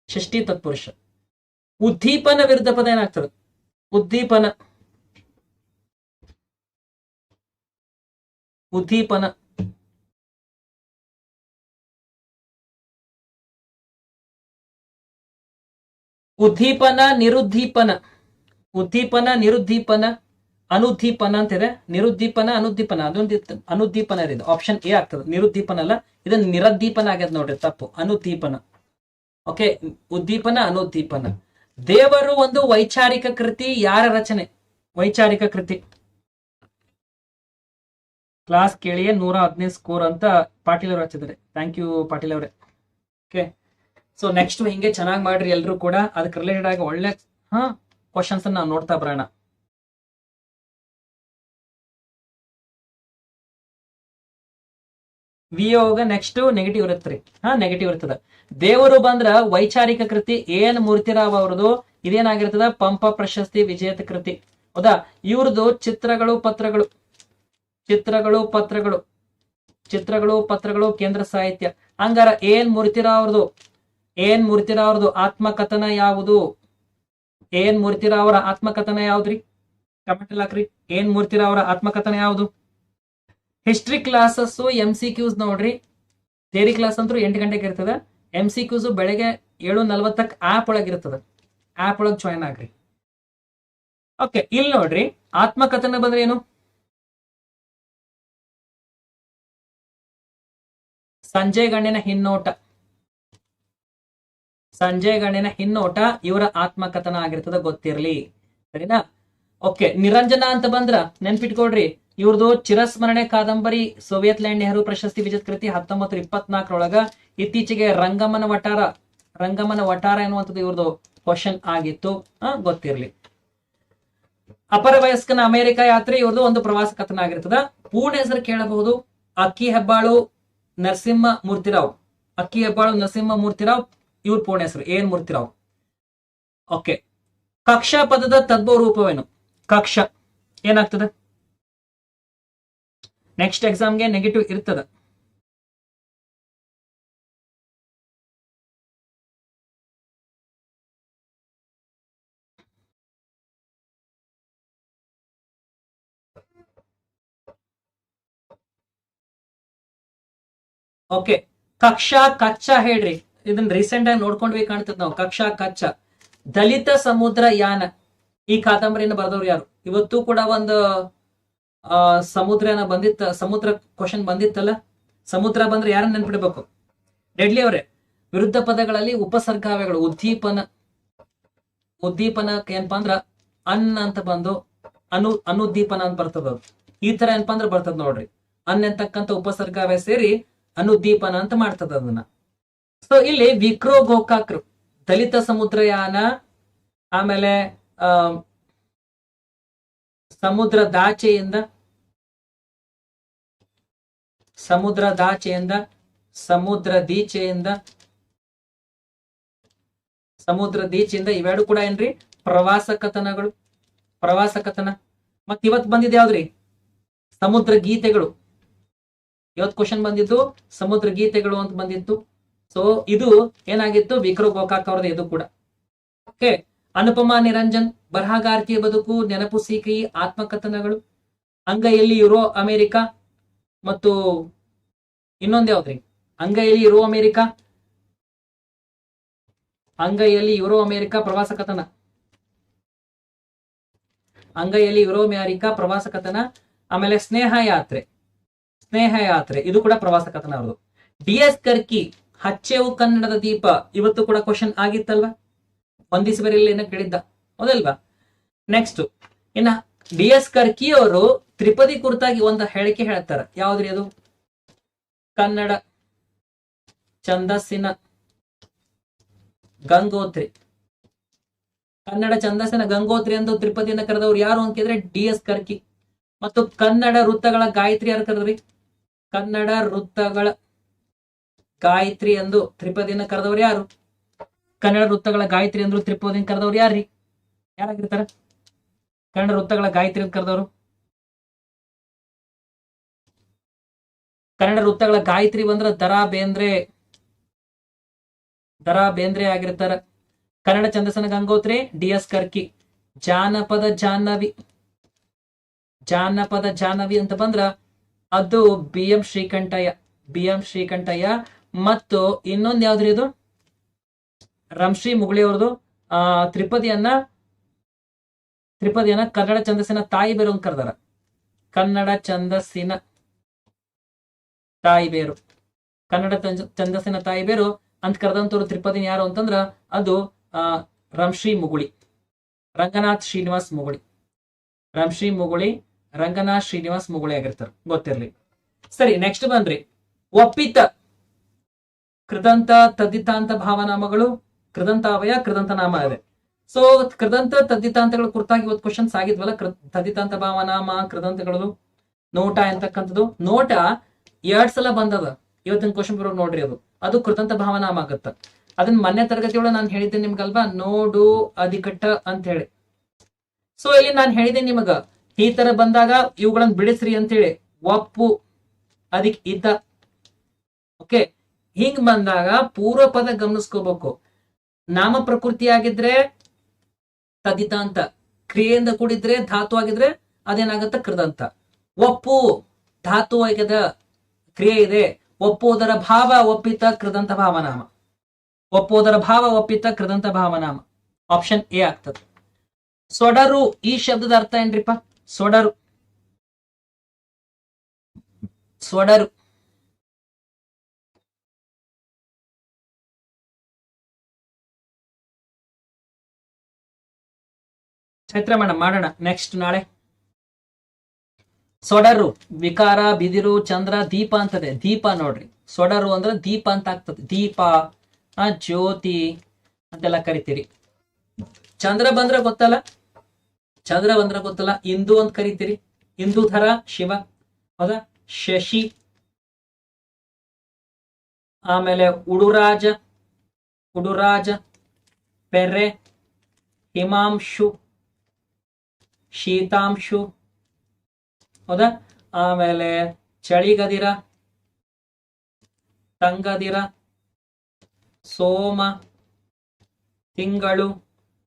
ಷಷ್ಠಿ ತತ್ಪುರುಷ. ಉದ್ದೀಪನ ವಿರುದ್ಧ ಪದ ಏನಾಗ್ತದೆ? ಉದ್ದೀಪನ. ಉದ್ದೀಪನ. ಉದ್ದೀಪನ ನಿರುದ್ದೀಪನ. ಉದ್ದೀಪನ ನಿರುದ್ದೀಪನ, ಅನುದ್ದೀಪನ ಅಂತಿದೆ. ನಿರುದ್ದೀಪನ, ಅನುದ್ದೀಪನ, ಅದೊಂದು ಅನುದ್ದೀಪನ ಇದೆ. ಆಪ್ಷನ್ ಎ ಆಗ್ತದೆ. ನಿರುದ್ದೀಪನ ಅಲ್ಲ ಇದನ್ನ ನಿರದ್ದೀಪನ ಆಗ್ಯದ ನೋಡ್ರಿ ತಪ್ಪು. ಅನುದ್ದೀಪನ. ಓಕೆ ಉದ್ದೀಪನ, ಅನುದ್ದೀಪನ. ದೇವರು ಒಂದು ವೈಚಾರಿಕ ಕೃತಿ, ಯಾರ ರಚನೆ? ವೈಚಾರಿಕ ಕೃತಿ. ಕ್ಲಾಸ್ ಕೇಳಿಯೇ ನೂರ ಹದಿನೈದು ಸ್ಕೋರ್ ಅಂತ ಪಾಟೀಲ್ ಅವರು ಹಚ್ಚಿದ್ರೆ ಥ್ಯಾಂಕ್ ಯು ಪಾಟೀಲ್ ಅವರೇ. ಓಕೆ ಸೊ ನೆಕ್ಸ್ಟ್ ಹಿಂಗೆ ಚೆನ್ನಾಗಿ ಮಾಡ್ರಿ ಎಲ್ರು ಕೂಡ. ಅದಕ್ಕೆ ರಿಲೇಟೆಡ್ ಆಗಿ ಒಳ್ಳೆ ಹಾ? ಕ್ವಶನ್ಸ್ ನಾವು ನೋಡ್ತಾ ಬರೋಣ. ವಿಯೋಗ ನೆಕ್ಸ್ಟ್ ನೆಗೆಟಿವ್ ಇರುತ್ತ್ರಿ ಹಾ ನೆಗೆಟಿವ್ ಇರ್ತದ. ದೇವರು ಬಂದ್ರ ವೈಚಾರಿಕ ಕೃತಿ ಏನ್ ಮೂರ್ತಿರಾವ್ ಅವ್ರದ್ದು ಇದೇನಾಗಿರ್ತದ? ಪಂಪ ಪ್ರಶಸ್ತಿ ವಿಜೇತ ಕೃತಿ. ಹೌದಾ? ಇವ್ರದ್ದು ಚಿತ್ರಗಳು, ಪತ್ರಗಳು. ಚಿತ್ರಗಳು ಪತ್ರಗಳು. ಚಿತ್ರಗಳು, ಪತ್ರಗಳು, ಕೇಂದ್ರ ಸಾಹಿತ್ಯ. ಹಂಗಾರ ಏನ್ ಅವ್ರದ್ದು ಏನ್ ಮೂರ್ತಿರಾವ್ ಅವ್ರದ್ದು ಆತ್ಮಕಥನ ಯಾವುದು? ಏನ್ ಮೂರ್ತಿರ ಅವರ ಆತ್ಮಕಥನ ಯಾವ್ದ್ರಿ? ಕಮೆಂಟ್ ಅಲ್ಲಿ ಹಾಕ್ರಿ. ಏನ್ ಮೂರ್ತಿರ ಅವರ ಆತ್ಮಕಥನ ಯಾವುದು? History classes M C Qs ನೋಡ್ರಿ. ಥೇರಿ ಕ್ಲಾಸ್ ಅಂತೂ ಎಂಟು ಗಂಟೆಗೆ ಇರ್ತದ. ಎಂ ಸಿ ಕ್ಯೂಸ್ ಬೆಳಗ್ಗೆ ಏಳು ನಲ್ವತ್ತಕ್ಕೆ ಆಪ್ ಒಳಗೆ ಇರ್ತದ. ಆಪ್ ಒಳಗೆ ಜಾಯ್ನ್ ಆಗ್ರಿ. ಓಕೆ ಇಲ್ಲಿ ನೋಡ್ರಿ. ಆತ್ಮಕಥನ ಬಂದ್ರೆ ಏನು? ಸಂಜಯ್ ಗಣ್ಯನ ಹಿನ್ನೋಟ. ಸಂಜಯ್ ಗಣ್ಯನ ಹಿನ್ನೋಟ ಇವರ ಆತ್ಮಕಥನ ಆಗಿರ್ತದ ಗೊತ್ತಿರ್ಲಿ. ಸರಿನಾ? ಓಕೆ ನಿರಂಜನ ಅಂತ ಬಂದ್ರ ನೆನ್ಪಿಟ್ಕೊಡ್ರಿ ಇವ್ರದ್ದು ಚಿರಸ್ಮರಣೆ ಕಾದಂಬರಿ, ಸೋವಿಯತ್ ಲ್ಯಾಂಡ್ ನೆಹರು ಪ್ರಶಸ್ತಿ ವಿಜೇತ ಕೃತಿ ಹತ್ತೊಂಬತ್ತು ಇಪ್ಪತ್ನಾಲ್ಕರೊಳಗ ಇತ್ತೀಚೆಗೆ ರಂಗಮನ ವಟಾರ ರಂಗಮನ ವಟಾರ ಎನ್ನುವಂಥದ್ದು ಇವ್ರದ್ದು ಕ್ವಶನ್ ಆಗಿತ್ತು. ಗೊತ್ತಿರ್ಲಿ. ಅಪರ ವಯಸ್ಕನ ಅಮೆರಿಕ ಯಾತ್ರೆ ಇವ್ರದ್ದು ಒಂದು ಪ್ರವಾಸ ಕಥನ ಆಗಿರ್ತದ ಪೂರ್ಣ ಹೆಸರು ಕೇಳಬಹುದು, ಅಕ್ಕಿ ಹೆಬ್ಬಾಳು ನರಸಿಂಹ ಮೂರ್ತಿರಾವ್. ಅಕ್ಕಿ ಹೆಬ್ಬಾಳು ನರಸಿಂಹ ಮೂರ್ತಿರಾವ್. ಇವ್ರ ಪೂರ್ಣ ಹೆಸರು, ಏನ್ ಮೂರ್ತಿರಾವ್? ಓಕೆ ಕಕ್ಷಾ ಪದದ ತದ್ಭವ ರೂಪವೇನು ಕಕ್ಷ. ಏನಾಗ್ತದ? ನೆಕ್ಸ್ಟ್ ಎಕ್ಸಾಮ್ಗೆ ನೆಗೆಟಿವ್ ಇರ್ತದ. ಓಕೆ ಕಕ್ಷಾ, ಕಚ್ಚಾ ಹೇಳ್ರಿ. ಇದನ್ನ ರೀಸೆಂಟ್ ಆಗಿ ನೋಡ್ಕೊಂಡ್ವಿ ಕಾಣ್ತದ ನಾವು. ಕಕ್ಷಾ ಕಚ್ಚ. ದಲಿತ ಸಮುದ್ರ ಯಾನ. ಈ ಕಾದಂಬರಿನ ಬರೆದವ್ರು ಯಾರು? ಇವತ್ತು ಕೂಡ ಒಂದು, ಆ, ಸಮುದ್ರನ ಬಂದಿತ್ತ, ಸಮುದ್ರ ಕ್ವಶನ್ ಬಂದಿತ್ತಲ್ಲ? ಸಮುದ್ರ ಬಂದ್ರೆ ಯಾರನ್ನ ನೆನ್ಪಿಡ್ಬೇಕು? ಡೆಡ್ಲಿ ಅವರೇ, ವಿರುದ್ಧ ಪದಗಳಲ್ಲಿ ಉಪಸರ್ಗಾವ್ಯಗಳು ಉದ್ದೀಪನ. ಉದ್ದೀಪನ ಏನಪ್ಪಾ ಅಂದ್ರ ಅನ್ ಅಂತ ಬಂದು ಅನು, ಅನುದ್ದೀಪನ ಅಂತ ಬರ್ತದ ಈ ತರ ಏನಪ್ಪಾ ಅಂದ್ರೆ ಬರ್ತದ ನೋಡ್ರಿ. ಅನ್ ಅಂತಕ್ಕಂಥ ಉಪಸರ್ಗಾವ್ಯ ಸೇರಿ ಅನುದ್ದೀಪನ ಅಂತ ಮಾಡ್ತದ ಅದನ್ನ. ಸೊ ಇಲ್ಲಿ ವಿಕ್ರೋ ಗೋಕಾಕ್ರು ದಲಿತ ಸಮುದ್ರಯಾನ, ಆಮೇಲೆ ಸಮುದ್ರ ದಾಚೆಯಿಂದ ಸಮುದ್ರ ದಾಚೆಯಿಂದ, ಸಮುದ್ರ ದೀಚೆಯಿಂದ ಸಮುದ್ರ ದೀಚೆಯಿಂದ ಇವೆರಡು ಕೂಡ ಏನ್ರಿ? ಪ್ರವಾಸ ಕಥನಗಳು ಪ್ರವಾಸ ಕಥನ ಮತ್ ಇವತ್ ಬಂದಿದ್ ಯಾವ್ದ್ರಿ? ಸಮುದ್ರ ಗೀತೆಗಳು. ಇವತ್ ಕ್ವಶನ್ ಬಂದಿದ್ದು, ಸಮುದ್ರ ಗೀತೆಗಳು ಅಂತ ಬಂದಿತ್ತು ಸೊ ಇದು ಏನಾಗಿತ್ತು? ವಿಕ್ರೋ ಗೋಕಾಕ್ ಅವ್ರದ್ದು ಇದು ಕೂಡ. ಓಕೆ ಅನುಪಮ, ನಿರಂಜನ್, ಬರಹಗಾರಿಕೆ ಬದುಕು, ನೆನಪು ಸೀಕಿ, ಆತ್ಮಕಥನಗಳು. ಅಂಗೈಯಲ್ಲಿ ಯುರೋ ಅಮೆರಿಕ? ಮತ್ತು ಇನ್ನೊಂದ್ ಯಾವ್ದ್ರಿ? ಅಂಗೈಯಲ್ಲಿ ಯುರೋ ಅಮೆರಿಕ? ಅಂಗೈಯಲ್ಲಿ ಯುರೋ ಅಮೆರಿಕ? ಪ್ರವಾಸ ಕಥನ. ಅಂಗೈಯಲ್ಲಿ ಯುರೋ ಅಮೆರಿಕ? ಪ್ರವಾಸ ಕಥನ. ಆಮೇಲೆ ಸ್ನೇಹ ಯಾತ್ರೆ. ಸ್ನೇಹ ಯಾತ್ರೆ. ಇದು ಕೂಡ ಪ್ರವಾಸ ಕಥನ ಅವ್ರದ್ದು. ಡಿ ಎಸ್ ಕರ್ಕಿ ಹಚ್ಚೆವು ಕನ್ನಡದ ದೀಪ. ಇವತ್ತು ಕೂಡ ಕ್ವಶನ್ ಆಗಿತ್ತಲ್ವಾ? ಒಂದಿಸ ಬರೀಲಿ ಏನಕ್ಕೆ ಕೇಳಿದ್ದ? ಹೌದಲ್ವಾ? ನೆಕ್ಸ್ಟ್ ಇನ್ನ ಡಿ ಎಸ್ ಕರ್ಕಿ ಅವರು ತ್ರಿಪದಿ ಕುರಿತಾಗಿ ಒಂದು ಹೇಳಿಕೆ ಹೇಳ್ತಾರ. ಯಾವ್ದ್ರಿ ಅದು? ಕನ್ನಡ ಛಂದಸ್ಸಿನ ಗಂಗೋತ್ರಿ. ಕನ್ನಡ ಛಂದಸ್ಸಿನ ಗಂಗೋತ್ರಿ ಎಂದು ತ್ರಿಪದಿಯನ್ನ ಕರೆದವ್ರು ಯಾರು ಅಂತ ಕೇಳಿದ್ರೆ ಡಿ ಎಸ್ ಕರ್ಕಿ ಮತ್ತು ಕನ್ನಡ ವೃತ್ತಗಳ ಗಾಯತ್ರಿ ಯಾರು ಕರೆದ್ರಿ? ಕನ್ನಡ ವೃತ್ತಗಳ ಗಾಯತ್ರಿ ಎಂದು ತ್ರಿಪದಿಯನ್ನ ಕರೆದವ್ರು ಯಾರು? ಕನ್ನಡ ವೃತ್ತಗಳ ಗಾಯತ್ರಿ ಅಂದ್ರು ತ್ರಿಪದಿನ ಕರೆದವ್ರು ಯಾರ್ರಿ? ಯಾರಾಗಿರ್ತಾರ? ಕನ್ನಡ ವೃತ್ತಗಳ ಗಾಯತ್ರಿ ಅಂತ ಕರೆದವರು? ಕನ್ನಡ ವೃತ್ತಗಳ ಗಾಯತ್ರಿ ಬಂದ್ರ ದರಾ ಬೇಂದ್ರೆ ದರಾ ಬೇಂದ್ರೆ ಆಗಿರ್ತಾರ. ಕನ್ನಡ ಚಂದಸನ ಗಂಗೋತ್ರಿ, ಡಿ ಎಸ್ ಕರ್ಕಿ, ಜಾನಪದ ಜಾಹ್ನವಿ. ಜಾನಪದ ಜಾಹ್ನವಿ ಅಂತ ಬಂದ್ರ ಅದು B M Srikantaiah, B M Srikantaiah ಮತ್ತು ಇನ್ನೊಂದ್ ಯಾವ್ದ್ರಿ ಇದು? ರಂಶ್ರೀ ಮುಗುಳಿ ಅವ್ರದ್ದು ಆ, ತ್ರಿಪದಿಯನ್ನ ತ್ರಿಪದಿಯನ್ನ ಕನ್ನಡ ಛಂದಸ್ಸಿನ ತಾಯಿ ಬೇರು ಅಂತ ಕರೆದಾರ. ಕನ್ನಡ ಛಂದಸ್ಸಿನ ತಾಯಿ ಬೇರು. ಕನ್ನಡ ಛಂದ- ಛಂದಸ್ಸಿನ ತಾಯಿ ಬೇರು ಅಂತ ಕರೆದಂತವ್ರು ತ್ರಿಪದಿನ ಯಾರು ಅಂತಂದ್ರ ಅದು, ಆ, ರಂಶ್ರೀ ಮುಗುಳಿ. ರಂಗನಾಥ್ ಶ್ರೀನಿವಾಸ್ ಮುಗುಳಿ. ರಂಶ್ರೀ ಮುಗುಳಿ, ರಂಗನಾಥ್ ಶ್ರೀನಿವಾಸ್ ಮುಗುಳಿ ಆಗಿರ್ತಾರ. ಗೊತ್ತಿರ್ಲಿ. ಸರಿ ನೆಕ್ಸ್ಟ್ ಬಂದ್ರಿ. ಒಪ್ಪಿತ. ಕೃದಂತ, ತದ್ದಿತಾಂತ ಭಾವನಾಮಗಳು ಕೃದಂತಾವಯ ಕೃದಂತನಾಮ ಇದೆ ಸೊ ಕೃದಂತ, ತದ್ದಿತಾಂತಗಳ ಕುರಿತಾಗಿ ಇವತ್ತು ಕ್ವಶನ್ಸ್ ಆಗಿದ್ವಲ್ಲ, ಕೃ- ತದ್ದಿತಾಂತ ಭಾವನಾಮ, ಕೃದಂತಗಳು, ನೋಟ ಅಂತಕ್ಕಂಥದ್ದು ನೋಟ ಎರಡ್ ಸಲ ಬಂದದ. ಇವತ್ತಿನ ಕ್ವಶನ್ ಬರೋ ನೋಡ್ರಿ ಅದು. ಅದು ಕೃತಂತ ಭಾವನಾಮ ಆಗತ್ತ. ಅದನ್ನ ಮೊನ್ನೆ ತರಗತಿಯೊಳಗೆ ನಾನು ಹೇಳಿದ್ದೆ ನಿಮ್ಗಲ್ವಾ? ನೋಡು ಅಧಿಕಟ್ಟ ಅಂತ ಹೇಳಿ ಸೊ ಇಲ್ಲಿ ನಾನು ಹೇಳಿದೆ ನಿಮಗ, ಈ ತರ ಬಂದಾಗ ಇವುಗಳನ್ನ ಬಿಡಿಸ್ರಿ ಅಂತ ಹೇಳಿ ಒಪ್ಪು ಅದಿಕ್ ಇದ್ದ. ಓಕೆ ಹಿಂಗ್ ಬಂದಾಗ ಪೂರ್ವ ಪದ ಗಮನಿಸ್ಕೋಬೇಕು. ನಾಮ ಪ್ರಕೃತಿ ಆಗಿದ್ರೆ ತದಿತ ಅಂತ ಕ್ರಿಯೆಯಿಂದ ಕೂಡಿದ್ರೆ ಧಾತು ಆಗಿದ್ರೆ ಅದೇನಾಗತ್ತ? ಕೃದಂತ. ಒಪ್ಪು, ಧಾತು ಆಗಿದ ಕ್ರಿಯೆ ಇದೆ. ಒಪ್ಪುವುದರ ಭಾವ ಒಪ್ಪಿತ ಕೃದಂತ ಭಾವನಾಮ. ಒಪ್ಪುವುದರ ಭಾವ ಒಪ್ಪಿತ ಕೃದಂತ ಭಾವನಾಮ. ಆಪ್ಷನ್ ಎ ಆಗ್ತದೆ. ಸೊಡರು, ಈ ಶಬ್ದದ ಅರ್ಥ ಏನ್ರಿಪ್ಪ? ಸೊಡರು. ಸೊಡರು. ಚೈತ್ರ ಮೇಡಮ್ ಮಾಡೋಣ ನೆಕ್ಸ್ಟ್ ನಾಳೆ. ಸೊಡರು, ವಿಕಾರ, ಬಿದಿರು, ಚಂದ್ರ, ದೀಪ ಅಂತದೆ. ದೀಪ ನೋಡ್ರಿ. ಸೊಡರು ಅಂದ್ರೆ ದೀಪ ಅಂತ ಆಗ್ತದೆ. ದೀಪ ಜ್ಯೋತಿ ಅಂತೆಲ್ಲ ಕರಿತೀರಿ. ಚಂದ್ರ ಬಂದ್ರೆ ಗೊತ್ತಲ್ಲ? ಚಂದ್ರ ಬಂದ್ರೆ ಗೊತ್ತಲ್ಲ? ಇಂದು ಅಂತ ಕರಿತೀರಿ. ಇಂದು ಥರ ಶಿವ. ಹೌದಾ? ಶಶಿ. ಆಮೇಲೆ ಉಡುರಾಜ ಉಡುರಾಜ, ಪೆರೆ, ಹಿಮಾಂಶು. ಶೀತಾಂಶು. ಹೌದಾ? ಆಮೇಲೆ ಚಳಿಗದಿರ, ತಂಗದಿರ, ಸೋಮ, ತಿಂಗಳು.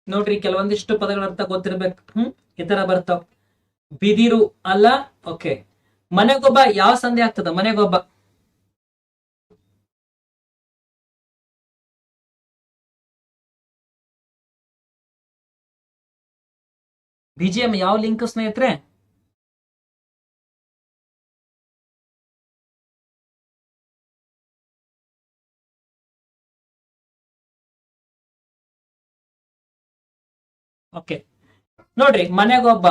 ನೋಡ್ರಿ, ಕೆಲವೊಂದಿಷ್ಟು ಪದಗಳ ಅರ್ಥ ಗೊತ್ತಿರ್ಬೇಕು. ಹ್ಮ್? ಈ ತರ ಬರ್ತಾವ. ಬಿದಿರು ಅಲ್ಲ? ಓಕೆ. ಮನೆಗೊಬ್ಬ ಯಾವ ಸಂಧಿ ಆಗ್ತದ? ಮನೆಗೊಬ್ಬ. ಬಿಜಿಎಂ ಯಾವ ಲಿಂಕ್ ಸ್ನೇಹಿತರೆ? ಓಕೆ ನೋಡ್ರಿ ಒಬ್ಬ.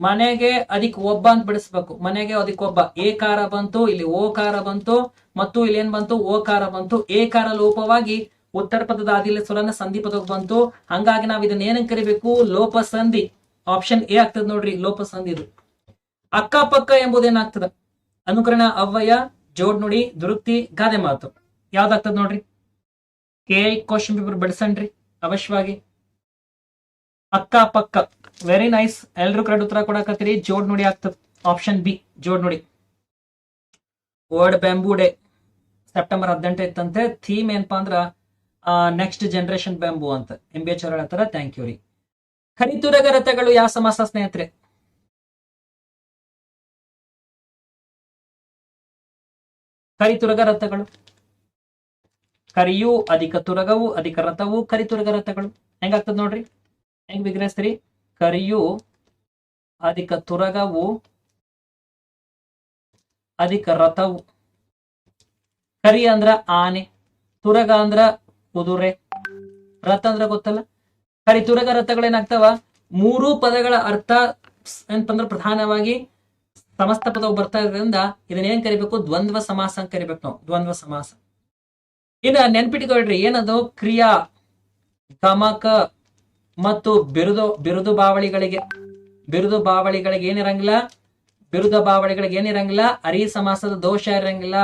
ಮನೆಗೆ ಅದಕ್ಕೆ ಒಬ್ಬ ಅಂತ ಬಿಡಿಸ್ಬೇಕು. ಮನೆಗೆ ಅದಕ್ಕೆ ಒಬ್ಬ. ಏಕಾರ ಬಂತು, ಇಲ್ಲಿ ಓಕಾರ ಬಂತು, ಮತ್ತು ಇಲ್ಲಿ ಏನ್ ಬಂತು ಓಕಾರ ಬಂತು. ಕಾರ ಲೋಪವಾಗಿ ಉತ್ತರ ಪದದ ಆದಿಲ್ಲ ಸ್ವರನ ಸಂಧಿ ಪದಕ್ಕೆ ಬಂತು. ಹಂಗಾಗಿ ನಾವ್ ಇದನ್ನ ಏನಂಗ್ ಕರಿಬೇಕು? ಲೋಪ ಸಂಧಿ ಆಪ್ಷನ್ ಎ ಆಗ್ತದ ನೋಡ್ರಿ ಲೋಪ ಸಂಧಿ ಇದು. ಅಕ್ಕಪಕ್ಕ ಎಂಬುದೇನಾಗ್ತದ ಅನುಕರಣ ಅವ್ವಯ ಜೋಡ್ ನುಡಿ, ದುರುಕ್ತಿ, ಗಾದೆ ಮಾತು. ಯಾವ್ದಾಗ್ತದ ನೋಡ್ರಿ? ಕೆ ಕ್ವಶನ್ ಪೇಪರ್ ಬಡಿಸಣ್ರಿ ಅವಶ್ಯವಾಗಿ. ಅಕ್ಕ ಪಕ್ಕ ವೆರಿ ನೈಸ್ ಎಲ್ರು ಕರೆಕ್ಟ್ ಉತ್ತರ ಕೊಡಕತ್ತೀರಿ. ಜೋಡ್ ನುಡಿ ಆಗ್ತದ. ಆಪ್ಷನ್ ಬಿ ಜೋಡ್ ನುಡಿ. ವರ್ಡ್ ಬ್ಯಾಂಬೂ ಡೇ ಸೆಪ್ಟೆಂಬರ್ ಹದಿನೆಂಟು ಇತ್ತಂತೆ. ಥೀಮ್ ಏನಪ್ಪಾ ಅಂದ್ರ ನೆಕ್ಸ್ಟ್ ಜನರೇಷನ್ ಬ್ಯಾಂಬೂ ಅಂತ. ಎಂ ಬಿ ಎಚ್ ಅವ್ರ ಹೇಳ್ತಾರ. ಥ್ಯಾಂಕ್ ಯು ರೀ. ಖರಿತುರಗ ರಥಗಳು ಯಾವ ಸಮಾಸ ಸ್ನೇಹಿತರೆ? ಕರಿತುರಗ ರಥಗಳು ಕರಿಯು ಅಧಿಕ ತುರಗವು ಅಧಿಕ ರಥವು ಕರಿತುರಗ ರಥಗಳು ಹೆಂಗಾಗ್ತದ ನೋಡ್ರಿ? ಹೆಂಗ್ ವಿಗ್ರಹಿಸ್ತೀರಿ? ಕರಿಯು ಅಧಿಕ ತುರಗವು ಅಧಿಕ ರಥವು. ಕರಿ ಅಂದ್ರ ಆನೆ, ತುರಗ ಅಂದ್ರ ಕುದುರೆ. ರಥ ಅಂದ್ರ ಗೊತ್ತಲ್ಲ? ಕರಿ ಅರ್ಥಗಳೇನಾಗ್ತಾವ ರಥಗಳೇನಾಗ್ತಾವ ಮೂರು ಪದಗಳ ಅರ್ಥ ಅಂತಂದ್ರೆ ಪ್ರಧಾನವಾಗಿ ಸಮಸ್ತ ಪದವು ಬರ್ತಾ ಇರೋದ್ರಿಂದ ಇದನ್ನೇನ್ ಕರಿಬೇಕು? ದ್ವಂದ್ವ ಸಮಾಸ ಅಂತ ಕರಿಬೇಕು ನಾವು. ದ್ವಂದ್ವ ಸಮಾಸ. ಇನ್ನ ನೆನ್ಪಿಟ್ಕೊಳ್ರಿ ಏನದು? ಕ್ರಿಯಾ, ಗಮಕ ಮತ್ತು ಬಿರುದು ಬಿರುದು ಬಾವಳಿಗಳಿಗೆ ಬಿರುದು ಬಾವಳಿಗಳಿಗೆ ಏನಿರಂಗಿಲ್ಲ? ಬಿರುದ ಬಾವಳಿಗಳಿಗೆ ಏನಿರಂಗಿಲ್ಲ? ಅರಿ ಸಮಾಸದ ದೋಷ ಇರಂಗಿಲ್ಲ.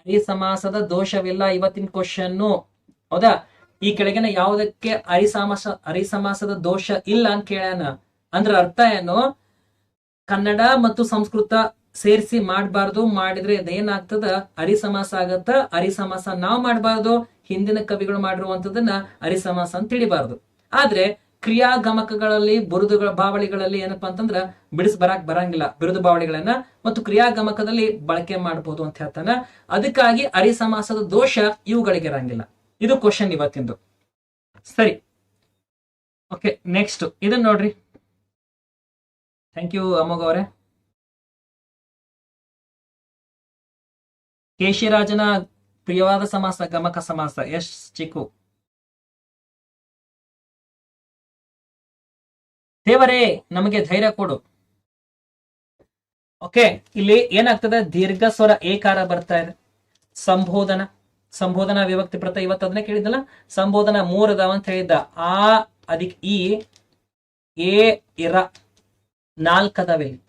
ಅರಿ ಸಮಾಸದ ದೋಷವಿಲ್ಲ ಇವತ್ತಿನ ಕ್ವಶನ್ ಹೌದಾ? ಈ ಕೆಳಗಿನ ಯಾವುದಕ್ಕೆ ಅರಿಸಮಾಸ, ಅರಿಸಮಾಸದ ದೋಷ ಇಲ್ಲ ಅಂತ ಕೇಳ್ಯಾನ? ಅಂದ್ರ ಅರ್ಥ ಏನು? ಕನ್ನಡ ಮತ್ತು ಸಂಸ್ಕೃತ ಸೇರಿಸಿ ಮಾಡಬಾರ್ದು, ಮಾಡಿದ್ರೆ ಅದೇನಾಗ್ತದ ಅರಿಸಮಾಸ ಆಗತ್ತ, ಅರಿಸಮಾಸ ನಾವ್ ಮಾಡಬಾರ್ದು, ಹಿಂದಿನ ಕವಿಗಳು ಮಾಡಿರುವಂತದನ್ನ ಅರಿಸಮಾಸ ಅಂತ ತಿಳಿಬಾರ್ದು. ಆದ್ರೆ ಕ್ರಿಯಾಗಮಕಗಳಲ್ಲಿ, ಬುರುದುಗಳ ಬಾವಳಿಗಳಲ್ಲಿ ಏನಪ್ಪಾ ಅಂತಂದ್ರ ಬಿಡಿಸ್ ಬರಾಕ್ ಬರಂಗಿಲ್ಲ. ಬಿರುದು ಬಾವಳಿಗಳನ್ನ ಮತ್ತು ಕ್ರಿಯಾಗಮಕದಲ್ಲಿ ಬಳಕೆ ಮಾಡಬಹುದು ಅಂತ ಹೇಳ್ತಾನ. ಅದಕ್ಕಾಗಿ ಅರಿಸಮಾಸದ ದೋಷ ಇವುಗಳಿಗೆ ಇರಂಗಿಲ್ಲ. ಇದು ಕ್ವಶನ್ ಇವತ್ತಿಂದು. ಸರಿ. ಓಕೆ ನೆಕ್ಸ್ಟ್ ಇದನ್ನ ನೋಡ್ರಿ. ಥ್ಯಾಂಕ್ ಯು ಅಮೋಘ ಅವರೇ. ಕೇಶಿರಾಜನ ಪ್ರಿಯವಾದ ಸಮಾಸ, ಗಮಕ ಸಮಾಸ. ಎಸ್, ಚಿಕ್ಕು. ದೇವರೇ, ನಮಗೆ ಧೈರ್ಯ ಕೊಡು. ಓಕೆ ಇಲ್ಲಿ ಏನಾಗ್ತದೆ? ದೀರ್ಘ ಸ್ವರ ಏಕಾರ ಬರ್ತಾ ಇದೆ. ಸಂಬೋಧನ. ಸಂಬೋಧನಾ ವಿಭಕ್ತಿ ಪ್ರತ ಇವತ್ತು ಅದನ್ನೇ ಕೇಳಿದ್ದಲ್ಲ ಸಂಬೋಧನ ಮೂರ್ ಅದಾವ ಅಂತ ಹೇಳಿದ್ದ. ಆ, ಅದಕ್ಕೆ ಈ, ಎ, ಇರ ನಾಲ್ಕ್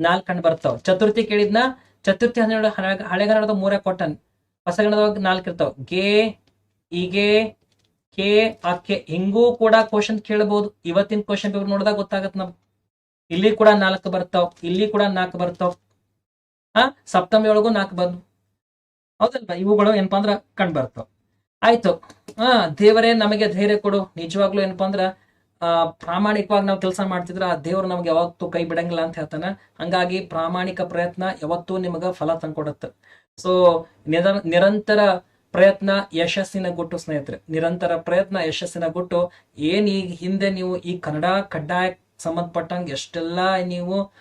ನಾಲ್ಕ್ ಕಂಡು ಬರ್ತಾವ ಚತುರ್ಥಿ ಕೇಳಿದ್ನ? ಚತುರ್ಥಿ ಹನ್ನೆರಡು ಹಳೆ- ಹಳೆಗನ್ನಡದ ಮೂರೇ ಕೊಟ್ಟನ್. ಹೊಸಗನ್ನಡದಾಗ ನಾಲ್ಕು ಇರ್ತಾವ. ಗೆ ಈಗೆ ಕೆ ಆಕೆ ಹಿಂಗೂ ಕೂಡ ಕ್ವಶನ್ ಕೇಳಬಹುದು ಇವತ್ತಿನ ಕ್ವಶನ್ ಪೇಪರ್ ನೋಡಿದಾಗ ಗೊತ್ತಾಗತ್ ನಮ್ ಇಲ್ಲಿ ಕೂಡ ನಾಲ್ಕು ಬರ್ತಾವ್. ಇಲ್ಲಿ ಕೂಡ ನಾಲ್ಕು ಬರ್ತಾವ್. ಹಾ? ಸಪ್ತಮಿ ಒಳಗೂ ನಾಲ್ಕು ಬಂದು ಹೌದಲ್ವಾ? ಇವುಗಳು ಏನಪ್ಪಾ ಅಂದ್ರ ಕಂಡು ಬರ್ತಾವ್. ಆಯ್ತು. ಹಾ ದೇವರೇ ನಮಗೆ ಧೈರ್ಯ ಕೊಡು. ನಿಜವಾಗ್ಲೂ ಏನಪ್ಪಾ ಅಂದ್ರ, ಆ, ಪ್ರಾಮಾಣಿಕವಾಗಿ ನಾವು ಕೆಲಸ ಮಾಡ್ತಿದ್ರ ಆ ದೇವ್ರು ನಮ್ಗೆ ಯಾವತ್ತೂ ಕೈ ಬಿಡಂಗಿಲ್ಲ ಅಂತ ಹೇಳ್ತಾನ. ಹಂಗಾಗಿ ಪ್ರಾಮಾಣಿಕ ಪ್ರಯತ್ನ ಯಾವತ್ತೂ ನಿಮಗ ಫಲ ತಂದ್ಕೊಡತ್ತ. ಸೊ ನಿರಂತರ ಪ್ರಯತ್ನ ಯಶಸ್ಸಿನ ಗುಟ್ಟು ಸ್ನೇಹಿತರೆ. ನಿರಂತರ ಪ್ರಯತ್ನ ಯಶಸ್ಸಿನ ಗುಟ್ಟು. ಏನ್ ಈಗ ಹಿಂದೆ ನೀವು ಈ ಕನ್ನಡ ಕಡ್ಡಾಯ ಸಂಬಂಧಪಟ್ಟಂಗೆ ಎಷ್ಟೆಲ್ಲ ನೀವು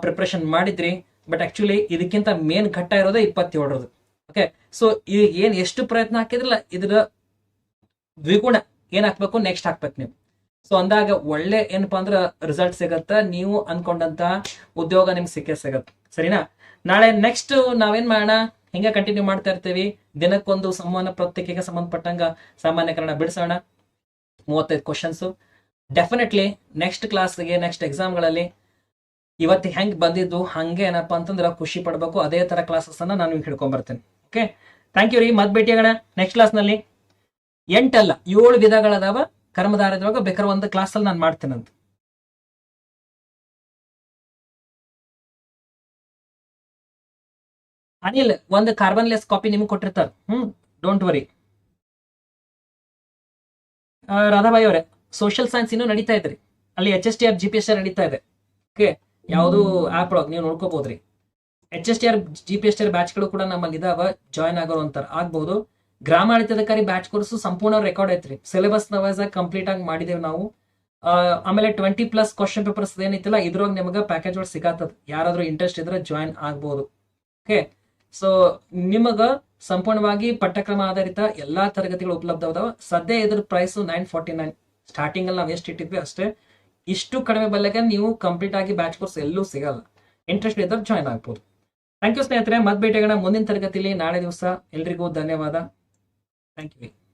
ಪ್ರಿಪ್ರೇಷನ್ ಮಾಡಿದ್ರಿ. ಬಟ್ ಆಕ್ಚುಲಿ ಇದಕ್ಕಿಂತ ಮೇನ್ ಘಟ್ಟ ಇರೋದೇ ಇಪ್ಪತ್ತೇಳರದು. ಓಕೆ ಸೊ ಈಗ ಏನ್ ಎಷ್ಟು ಪ್ರಯತ್ನ ಹಾಕಿದ್ರಲ್ಲ, ಇದ್ರ ದ್ವಿಗುಣ ಏನ್ ಹಾಕ್ಬೇಕು? ನೆಕ್ಸ್ಟ್ ಹಾಕ್ಬೇಕು ನೀವು. ಸೊ ಅಂದಾಗ ಒಳ್ಳೆ ಏನಪ್ಪಾ ಅಂದ್ರ ರಿಸಲ್ಟ್ ಸಿಗತ್ತ, ನೀವು ಅನ್ಕೊಂಡಂತ ಉದ್ಯೋಗ ನಿಮ್ಗೆ ಸಿಕ್ಕೇ ಸಿಗತ್ತೆ. ಸರಿನಾ? ನಾಳೆ ನೆಕ್ಸ್ಟ್ ನಾವೇನ್ ಮಾಡೋಣ? ಹಿಂಗೆ ಕಂಟಿನ್ಯೂ ಮಾಡ್ತಾ ಇರ್ತೀವಿ. ದಿನಕ್ಕೊಂದು ಸಂವಹನ ಪ್ರತ್ಯೇಕಿಗೆ ಸಂಬಂಧಪಟ್ಟಂಗ ಸಾಮಾನ್ಯ ಬಿಡಿಸೋಣ. ಮೂವತ್ತೈದು ಕ್ವಶನ್ಸ್ ಡೆಫಿನೆಟ್ಲಿ ನೆಕ್ಸ್ಟ್ ಕ್ಲಾಸ್ಗೆ ನೆಕ್ಸ್ಟ್ ಎಕ್ಸಾಮ್ಗಳಲ್ಲಿ ಇವತ್ತು ಹೆಂಗೆ ಬಂದಿದ್ದು, ಹಂಗೆ ಏನಪ್ಪಾ ಅಂತಂದ್ರೆ ಖುಷಿ ಪಡ್ಬೇಕು. ಅದೇ ತರ ಕ್ಲಾಸಸ್ ಅನ್ನ ನಾನು ಹಿಡ್ಕೊಂಡ್ ಬರ್ತೇನೆ. ಓಕೆ ಥ್ಯಾಂಕ್ ಯು ರೀ. ಮತ್ ಭೇಟಿಯಾಗೋಣ ನೆಕ್ಸ್ಟ್ ಕ್ಲಾಸ್ನಲ್ಲಿ ಎಂಟಲ್ಲ ಏಳು ವಿಧಗಳದಾವ ಕರ್ಮಧಾರದೊಳಗ ಬೇಕಾದ್ರೆ ಒಂದು ಕ್ಲಾಸಲ್ಲಿ ನಾನು ಮಾಡ್ತೇನಂತ ಅನಿಲ್ ಒಂದು ಕಾರ್ಬನ್ ಲೆಸ್ ಕಾಪಿ ನಿಮ್ಗೆ ಕೊಟ್ಟಿರ್ತಾರೆ. ಹ್ಮ್ ಡೋಂಟ್ ವರಿ ರಾಧಾಬಾಯಿ ಅವರೇ ಸೋಷಿಯಲ್ ಸೈನ್ಸ್ ಇನ್ನೂ ನಡೀತಾ ಇದ್ರಿ. ಅಲ್ಲಿ H S T R G P S R ನಡೀತಾ ಇದೆ. ಓಕೆ ಯಾವುದು ಆಪ್ ಒಳಗೆ ನೀವು ನೋಡ್ಕೋಬಹುದ್ರಿ H S T R G P S T R ಬ್ಯಾಚ್ಗಳು ಕೂಡ ನಮ್ಮಲ್ಲಿ ಇದಾವ. ಜಾಯ್ನ್ ಆಗೋರು ಅಂತಾರ ಆಗ್ಬಹುದು ಗ್ರಾಮಾಡಳಿತಾಧಿಕಾರಿ ಬ್ಯಾಚ್ ಕೋರ್ಸ್ ಸಂಪೂರ್ಣ ರೆಕಾರ್ಡ್ ಐತ್ರಿ. ಸಿಲೆಬಸ್ ವೈಸ್ ಆಗಿ ಕಂಪ್ಲೀಟ್ ಆಗಿ ಮಾಡಿದೇವೆ ನಾವು. ಆಮೇಲೆ ಟ್ವೆಂಟಿ ಪ್ಲಸ್ ಕ್ವಶನ್ ಪೇಪರ್ಸ್ ಏನೈತಿಲ್ಲ ಇದ್ರೊಳಗೆ ನಿಮಗೆ ಪ್ಯಾಕೇಜ್ ಒಳಗೆ ಸಿಗತ್ತದ ಯಾರಾದ್ರೂ ಇಂಟ್ರೆಸ್ಟ್ ಇದ್ರೆ ಜಾಯ್ನ್ ಆಗ್ಬಹುದು ಓಕೆ ಸೊ ನಿಮಗ ಸಂಪೂರ್ಣವಾಗಿ ಪಠ್ಯಕ್ರಮ ಆಧಾರಿತ ಎಲ್ಲಾ ತರಗತಿಗಳು ಉಪಲಬ್ಧ ಅದಾವ. ಸದ್ಯ ಇದ್ರ price nine forty nine starting ಅಲ್ಲಿ ನಾವು ಎಷ್ಟು ಇಟ್ಟಿದ್ವಿ ಅಷ್ಟೇ. ಇಷ್ಟು ಕಡಿಮೆ ಬೆಲೆಗೆ ನೀವು ಕಂಪ್ಲೀಟ್ ಆಗಿ ಬ್ಯಾಚ್ ಕೋರ್ಸ್ ಎಲ್ಲೂ ಸಿಗಲ್ಲ. ಇಂಟ್ರೆಸ್ಟ್ ಇದ್ರೆ ಜಾಯ್ನ್ ಆಗ್ಬೋದು. ಥ್ಯಾಂಕ್ ಯು ಸ್ನೇಹಿತರೆ ಮತ್ ಭೇಟಿಯಾಗೋಣ ಮುಂದಿನ ತರಗತಿಲಿ ನಾಳೆ ದಿವಸ ಎಲ್ರಿಗೂ ಧನ್ಯವಾದ. Thank you